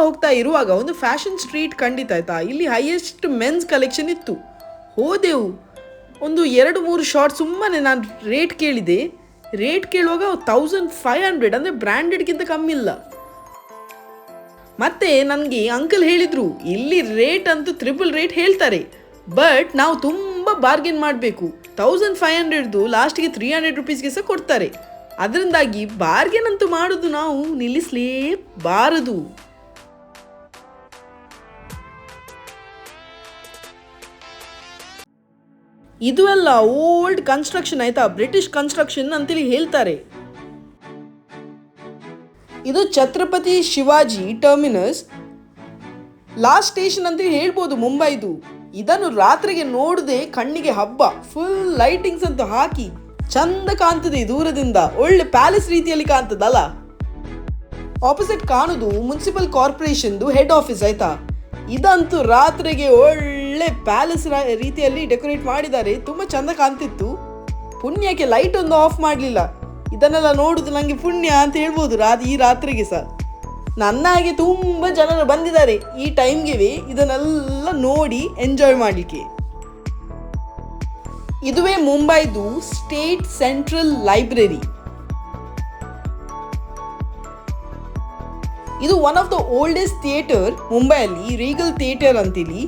ಹೋಗ್ತಾ ಇರುವಾಗ ಒಂದು ಫ್ಯಾಷನ್ ಸ್ಟ್ರೀಟ್ ಖಂಡಿತ ಆಯ್ತಾ? ಇಲ್ಲಿ ಹೈಯೆಸ್ಟ್ ಮೆನ್ಸ್ ಕಲೆಕ್ಷನ್ ಇತ್ತು. ಹೋದೆವು. ಒಂದು ಎರಡು ಮೂರು ಶಾರ್ಟ್ ಸುಮ್ಮನೆ ನಾನು ರೇಟ್ ಕೇಳಿದೆ. ರೇಟ್ ಕೇಳುವಾಗ ಥೌಸಂಡ್ ಫೈವ್ ಹಂಡ್ರೆಡ್ ಅಂದರೆ ಬ್ರ್ಯಾಂಡೆಡ್ಗಿಂತ ಕಮ್ಮಿ ಇಲ್ಲ. ಮತ್ತೆ ನನಗೆ ಅಂಕಲ್ ಹೇಳಿದರು, ಇಲ್ಲಿ ರೇಟ್ ಅಂತೂ ತ್ರಿಪಲ್ ರೇಟ್ ಹೇಳ್ತಾರೆ. ಬಟ್ ನಾವು ತುಂಬ ಬಾರ್ಗೇನ್ ಮಾಡಬೇಕು. ಥೌಸಂಡ್ ಫೈವ್ ಹಂಡ್ರೆಡ್ದು ಲಾಸ್ಟಿಗೆ ತ್ರೀ ಹಂಡ್ರೆಡ್ ರುಪೀಸ್ಗೆ ಸಹ ಕೊಡ್ತಾರೆ. ಅದರಿಂದಾಗಿ ಬಾರ್ಗೇನ್ ಅಂತೂ ಮಾಡೋದು ನಾವು ನಿಲ್ಲಿಸಲೇಬಾರದು. ಇದು ಎಲ್ಲ ಓಲ್ಡ್ ಕನ್ಸ್ಟ್ರಕ್ಷನ್ ಆಯ್ತಾ? ಬ್ರಿಟಿಷ್ ಕನ್ಸ್ಟ್ರಕ್ಷನ್ ಅಂತೇಳಿ ಹೇಳ್ತಾರೆ. ಇದು Chhatrapati Shivaji terminus. Last station ಅಂತ ಹೇಳ್ಬೋದು ಮುಂಬೈದು. ಇದನ್ನು ರಾತ್ರಿಗೆ ನೋಡದೆ ಕಣ್ಣಿಗೆ ಹಬ್ಬ ಫುಲ್ ಲೈಟಿಂಗ್ಸ್ ಅಂತ ಹಾಕಿ ಚಂದ ಕಾಣ್ತದೆ ದೂರದಿಂದ. ಒಳ್ಳೆ ಪ್ಯಾಲೇಸ್ ರೀತಿಯಲ್ಲಿ ಕಾಣ್ತದಲ್ಲ? ಆಪೋಸಿಟ್ ಕಾಣುದು ಮುನ್ಸಿಪಲ್ ಕಾರ್ಪೊರೇಷನ್ದು ಹೆಡ್ ಆಫೀಸ್ ಆಯ್ತಾ? ಇದಂತೂ ರಾತ್ರಿಗೆ ಒಳ್ಳೆ ಪ್ಯಾಲೇಸ್ ರೀತಿಯಲ್ಲಿ ಡೆಕೋರೇಟ್ ಮಾಡಿದ್ದಾರೆ. ತುಂಬ ಚಂದ ಕಾಣ್ತಿತ್ತು. ಪುಣ್ಯಕ್ಕೆ ಲೈಟ್ ಒಂದು ಆಫ್ ಮಾಡಲಿಲ್ಲ. ಇದನ್ನೆಲ್ಲ ನೋಡುದು ನನಗೆ ಪುಣ್ಯ ಅಂತ ಹೇಳ್ಬೋದು ರಾತ್ ಈ ರಾತ್ರಿಗೆ ಸಹ ನನ್ನ ಹಾಗೆ ತುಂಬ ಜನರು ಬಂದಿದ್ದಾರೆ ಈ ಟೈಮ್ಗೆ ಇದನ್ನೆಲ್ಲ ನೋಡಿ ಎಂಜಾಯ್ ಮಾಡಲಿಕ್ಕೆ. ಇದುವೇ ಮುಂಬೈದು ಸ್ಟೇಟ್ ಸೆಂಟ್ರಲ್ ಲೈಬ್ರರಿ ಇದು one of the oldest theatre ಮುಂಬೈಯಲ್ಲಿ ರೀಗಲ್ ಥಿಯೇಟರ್ ಅಂತೇಳಿ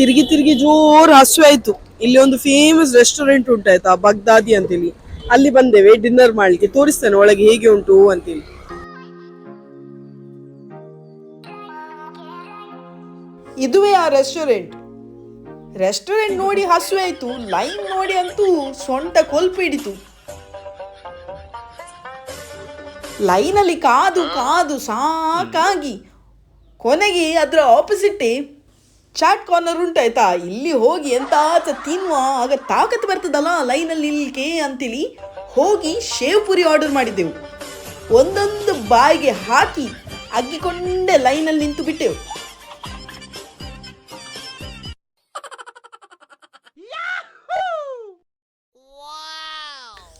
ತಿರುಗಿ ತಿರುಗಿ ಜೋರು ಹಸು ಆಯ್ತು. ಇಲ್ಲಿ ಒಂದು ಫೇಮಸ್ ರೆಸ್ಟೋರೆಂಟ್ ಉಂಟಾಯ್ತಾ ಬಗ್ದಾದಿ ಅಂತೇಳಿ. ಅಲ್ಲಿ ಬಂದೇವೆ ಡಿನ್ನರ್ ಮಾಡ್ಲಿಕ್ಕೆ. ತೋರಿಸ್ತೇನೆ ಒಳಗೆ ಹೇಗೆ ಉಂಟು ಅಂತೇಳಿ. ಇದುವೇ ಆ ರೆಸ್ಟೋರೆಂಟ್ ರೆಸ್ಟೋರೆಂಟ್ ನೋಡಿ ಹಸು ಆಯ್ತು ಲೈನ್ ನೋಡಿ ಅಂತೂ ಸೊಂಟ ಕೊಲ್ಪಿಡಿತು ಲೈನಲ್ಲಿ ಕಾದು ಕಾದು ಸಾಕಾಗಿ, ಕೊನೆಗೆ ಅದರ ಆಪೋಸಿಟ್ಟೇ ಚಾಟ್ ಕಾರ್ನರ್ ಉಂಟಾಯ್ತಾ ಇಲ್ಲಿ ಹೋಗಿ ಎಂತ ಆಚೆ ತಿನ್ನುವ? ಆಗ ತಾಕತ್ ಬರ್ತದಲ್ಲ ಲೈನಲ್ಲಿ ನಿಲ್ಕೆ ಅಂತೇಳಿ ಹೋಗಿ ಶೇವ್ ಪುರಿ ಆರ್ಡರ್ ಮಾಡಿದ್ದೆವು. ಒಂದೊಂದು ಬಾಯಿಗೆ ಹಾಕಿ ಅಗ್ಗಿಕೊಂಡೇ ಲೈನಲ್ಲಿ ನಿಂತು ಬಿಟ್ಟೆವು.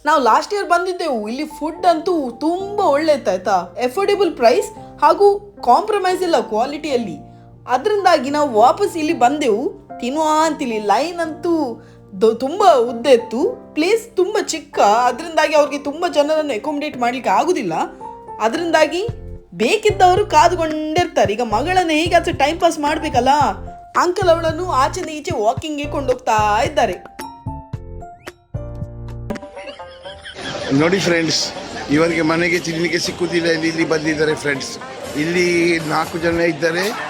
ನಾವು ಲಾಸ್ಟ್ ಇಯರ್ ಬಂದಿದ್ದೆವು. ಇಲ್ಲಿ ಫುಡ್ ಅಂತೂ ತುಂಬ ಒಳ್ಳೆ ಇತ್ತು ಆಯ್ತಾ ಎಫೋರ್ಡೆಬಲ್ ಪ್ರೈಸ್ ಹಾಗೂ ಕಾಂಪ್ರಮೈಸ್ ಇಲ್ಲ ಕ್ವಾಲಿಟಿಯಲ್ಲಿ ಅದರಿಂದಾಗಿ ನಾವು ವಾಪಸ್ ಇಲ್ಲಿ ಬಂದೆವು. ತಿನ್ನುವ ಅಂತಿಲ್ಲಿ ಲೈನ್ ಅಂತೂ ತುಂಬ ಉದ್ದ ಇತ್ತು. ಪ್ಲೇಸ್ ತುಂಬ ಚಿಕ್ಕ. ಅದರಿಂದಾಗಿ ಅವ್ರಿಗೆ ತುಂಬ ಜನರನ್ನು ಅಕೊಮಿಡೇಟ್ ಮಾಡಲಿಕ್ಕೆ ಆಗೋದಿಲ್ಲ. ಅದರಿಂದಾಗಿ ಬೇಕಿದ್ದವರು ಕಾದುಕೊಂಡಿರ್ತಾರೆ. ಈಗ ಮಗಳನ್ನು ಹೇಗೆ ಆಚೆ ಟೈಮ್ ಪಾಸ್ ಮಾಡಬೇಕಲ್ಲ? ಅಂಕಲ್ ಅವಳನ್ನು ಆಚೆ ಈಚೆ ವಾಕಿಂಗ್ಗೆ ಕೊಂಡೋಗ್ತಾ ಇದ್ದಾರೆ. ನೋಡಿ ಫ್ರೆಂಡ್ಸ್ ಇವರಿಗೆ ಮನೆಗೆ ತಿನ್ನಲಿಕ್ಕೆ ಸಿಕ್ಕುದಿಲ್ಲ. ಇಲ್ಲಿ ಇಲ್ಲಿ ಬಂದಿದ್ದಾರೆ ಫ್ರೆಂಡ್ಸ್ ಇಲ್ಲಿ ನಾಲ್ಕು ಜನ ಇದ್ದಾರೆ.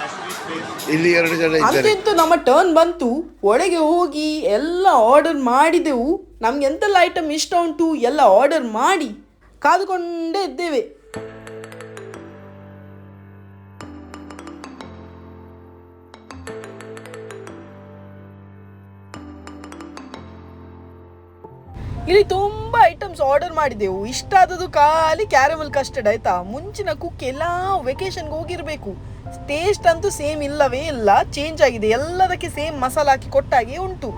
ಇಲ್ಲಿ ಎರಡು ಜನ ಇದ್ದಾರೆ. ನಮ್ಮ ಟರ್ನ್ ಬಂತು, ಒಳಗೆ ಹೋಗಿ ಎಲ್ಲ ಆರ್ಡರ್ ಮಾಡಿದೆವು. ನಮ್ಗೆ ಎಂತೆಲ್ಲ ಐಟಮ್ ಇಷ್ಟ ಉಂಟು, ಎಲ್ಲ ಆರ್ಡರ್ ಮಾಡಿ ಕಾದುಕೊಂಡೇ ಇದ್ದೇವೆ. ಇಲ್ಲಿ ತುಂಬಾ ಐಟಮ್ಸ್ ಆರ್ಡರ್ ಮಾಡಿದೆವು ಇಷ್ಟ ಆದದ್ದು ಖಾಲಿ ಕ್ಯಾರಮಲ್ ಕಸ್ಟರ್ಡ್ ಆಯ್ತಾ? ಮುಂಚಿನ ಕುಕ್ ಎಲ್ಲ ವೆಕೇಶನ್ಗೆ ಹೋಗಿರಬೇಕು. ಟೇಸ್ಟ್ ಅಂತೂ ಸೇಮ್ ಇಲ್ಲವೇ ಇಲ್ಲ. ಚೇಂಜ್ ಆಗಿದೆ. ಎಲ್ಲದಕ್ಕೆ ಸೇಮ್ ಮಸಾಲ ಹಾಕಿ ಕೊಟ್ಟಾಗೆ ಉಂಟು.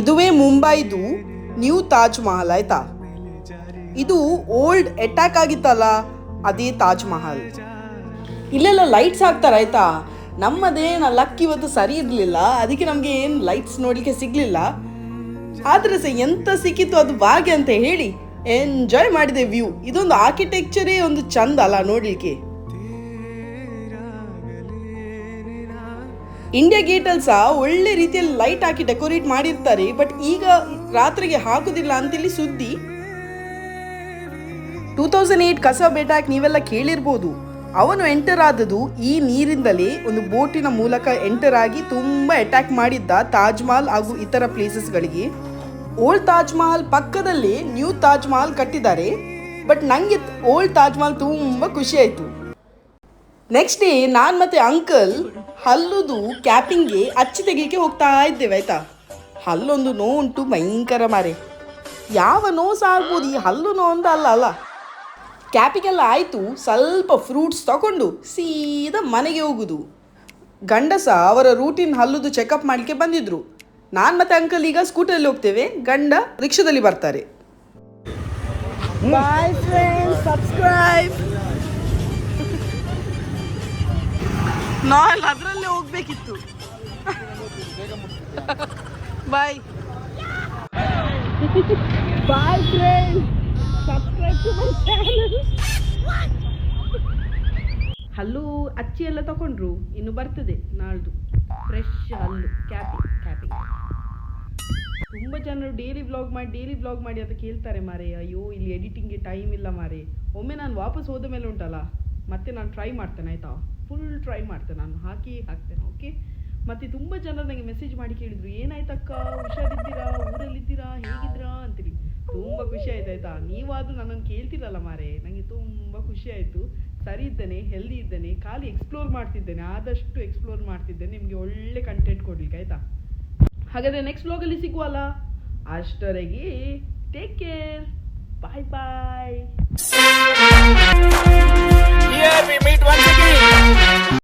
ಇದುವೇ ಮುಂಬೈದು ನ್ಯೂ ತಾಜ್ ಮಹಲ್ ಆಯ್ತಾ? ಇದು ಓಲ್ಡ್ ಅಟ್ಯಾಕ್ ಆಗಿತ್ತಲ್ಲ, ಅದೇ ತಾಜ್ ಮಹಲ್ ಇಲ್ಲೆಲ್ಲ ಲೈಟ್ಸ್ ಹಾಕ್ತಾರೆ ಆಯ್ತಾ? ನಮ್ಮದೇನ ಲಕ್ ಇವತ್ತು ಸರಿ ಇರಲಿಲ್ಲ. ಅದಕ್ಕೆ ನಮಗೆ ಏನು ಲೈಟ್ಸ್ ನೋಡಲಿಕ್ಕೆ ಸಿಗ್ಲಿಲ್ಲ. ಆದ್ರೆ ಸಹ ಎಂತ ಸಿಕ್ಕಿತ್ತು ಅದು ಭಾಗ್ಯ ಅಂತ ಹೇಳಿ ಎಂಜಾಯ್ ಮಾಡಿದೆ ವ್ಯೂ ಇದೊಂದು ಆರ್ಕಿಟೆಕ್ಚರೇ ಒಂದು ಚಂದ ಅಲ್ಲ ನೋಡ್ಲಿಕ್ಕೆ. ಇಂಡಿಯಾ ಗೇಟ್ ಅಲ್ಲಿ ಸಹ ಒಳ್ಳೆ ರೀತಿಯಲ್ಲಿ ಲೈಟ್ ಹಾಕಿ ಡೆಕೋರೇಟ್ ಮಾಡಿರ್ತಾರೆ ಬಟ್ ಈಗ ರಾತ್ರಿಗೆ ಹಾಕುದಿಲ್ಲ ಅಂತೇಳಿ ಸುದ್ದಿ. ಟೂ ತೌಸಂಡ್ ಏಟ್ ಕಸ ಬೇಟಾಕ್ ನೀವೆಲ್ಲ ಕೇಳಿರ್ಬೋದು. ಅವನು ಎಂಟರ್ ಆದದ್ದು ಈ ನೀರಿಂದಲೇ ಒಂದು ಬೋಟಿನ ಮೂಲಕ ಎಂಟರ್ ಆಗಿ ತುಂಬಾ ಅಟ್ಯಾಕ್ ಮಾಡಿದ್ದ ತಾಜ್ ಮಹಲ್ ಹಾಗೂ ಇತರ ಪ್ಲೇಸಸ್ಗಳಿಗೆ ಓಲ್ಡ್ ತಾಜ್ ಮಹಲ್ ಪಕ್ಕದಲ್ಲಿ ನ್ಯೂ ತಾಜ್ ಮಹಲ್ ಕಟ್ಟಿದ್ದಾರೆ. ಬಟ್ ನನಗೆ ಓಲ್ಡ್ ತಾಜ್ ಮಹಲ್ ತುಂಬ ಖುಷಿ ಆಯಿತು. ನೆಕ್ಸ್ಟ್ ಡೇ ನಾನು ಮತ್ತೆ ಅಂಕಲ್ ಹಲ್ಲುದು ಕ್ಯಾಪಿಂಗ್ಗೆ ಅಚ್ಚಿ ತೆಗಿಲಿಕ್ಕೆ ಹೋಗ್ತಾ ಇದ್ದೇವೆ ಆಯ್ತಾ? ಹಲ್ಲೊಂದು ನೋವುಂಟು ಭಯಂಕರ ಮಾರೆ. ಯಾವ ನೋವು ಸಹ ಆಗ್ಬೋದು, ಈ ಹಲ್ಲು ನೋವು ಅಂತ ಅಲ್ಲ ಅಲ್ಲ. ಕ್ಯಾಪಿಗೆಲ್ಲ ಆಯಿತು, ಸ್ವಲ್ಪ ಫ್ರೂಟ್ಸ್ ತಗೊಂಡು ಸೀದಾ ಮನೆಗೆ ಹೋಗುದು. ಗಂಡಸ ಅವರ ರೂಟೀನ್ ಹಲ್ಲುದು ಚೆಕಪ್ ಮಾಡಲಿಕ್ಕೆ ಬಂದಿದ್ರು. ನಾನು ಮತ್ತೆ ಅಂಕಲ್ ಈಗ ಸ್ಕೂಟರಲ್ಲಿ ಹೋಗ್ತೇವೆ. ಗಂಡ ರಿಕ್ಷಾದಲ್ಲಿ ಬರ್ತಾರೆ. ನಾವೆಲ್ಲ ಅದರಲ್ಲೇ ಹೋಗ್ಬೇಕಿತ್ತು. Bye bye friend subscribe to my channel ಹಲ್ಲು ಅಚ್ಚಿ ಎಲ್ಲ ತಗೊಂಡ್ರು ಇನ್ನು ಬರ್ತದೆ ನಾಳ್ದು. ಫ್ರೆಶ್ ಹಲ್ಲು. ಕ್ಯಾಪಿ ಕ್ಯಾಪಿ ತುಂಬ ಜನರು ಡೈಲಿ ವ್ಲಾಗ್ ಮಾಡಿ ಡೈಲಿ ವ್ಲಾಗ್ ಮಾಡಿ ಅಂತ ಕೇಳ್ತಾರೆ ಮಾರೆ. ಅಯ್ಯೋ, ಇಲ್ಲಿ ಎಡಿಟಿಂಗ್ಗೆ ಟೈಮ್ ಇಲ್ಲ ಮಾರೆ. ಒಮ್ಮೆ ನಾನು ವಾಪಸ್ ಹೋದ ಮೇಲೆ ಉಂಟಲ್ಲ, ಮತ್ತೆ ನಾನು ಟ್ರೈ ಮಾಡ್ತೇನೆ, ಆಯಿತಾ? ಫುಲ್ ಟ್ರೈ ಮಾಡ್ತೇನೆ, ನಾನು ಹಾಕಿ ಹಾಕ್ತೇನೆ ಓಕೆ ಮತ್ತೆ ತುಂಬ ಜನ ನನಗೆ ಮೆಸೇಜ್ ಮಾಡಿ ಕೇಳಿದ್ರು, ಏನಾಯ್ತಕ್ಕ? ಹುಷಾರಿದ್ದೀರಾ? ಊರಲ್ಲಿದ್ದೀರಾ? ಹೇಗಿದ್ದೀರಾ? ಅಂತೇಳಿ ತುಂಬ ಖುಷಿ ಆಯ್ತು, ಆಯ್ತಾ? ನೀವಾದರೂ ನನ್ನನ್ನು ಕೇಳ್ತಿರಲ್ಲ ಮಾರೆ. ನನಗೆ ತುಂಬ ಖುಷಿ ಆಯಿತು. ಸರಿ ಇದ್ದೇನೆ ಹೆಲ್ದಿ ಇದ್ದೇನೆ, ಖಾಲಿ ಎಕ್ಸ್ಪ್ಲೋರ್ ಮಾಡ್ತಿದ್ದೇನೆ, ಆದಷ್ಟು ಎಕ್ಸ್ಪ್ಲೋರ್ ಮಾಡ್ತಿದ್ದೇನೆ, ನಿಮಗೆ ಒಳ್ಳೆ ಕಂಟೆಂಟ್ ಕೊಡ್ಲಿಕ್ಕೆ, ಆಯಿತಾ? ಹಾಗಾದ್ರೆ ನೆಕ್ಸ್ಟ್ ಬ್ಲಾಗಲ್ಲಿ ಸಿಗುವಲ್ಲ? ಅಷ್ಟವರೆಗೆ ಟೇಕ್ ಕೇರ್ ಬಾಯ್ ಬಾಯ್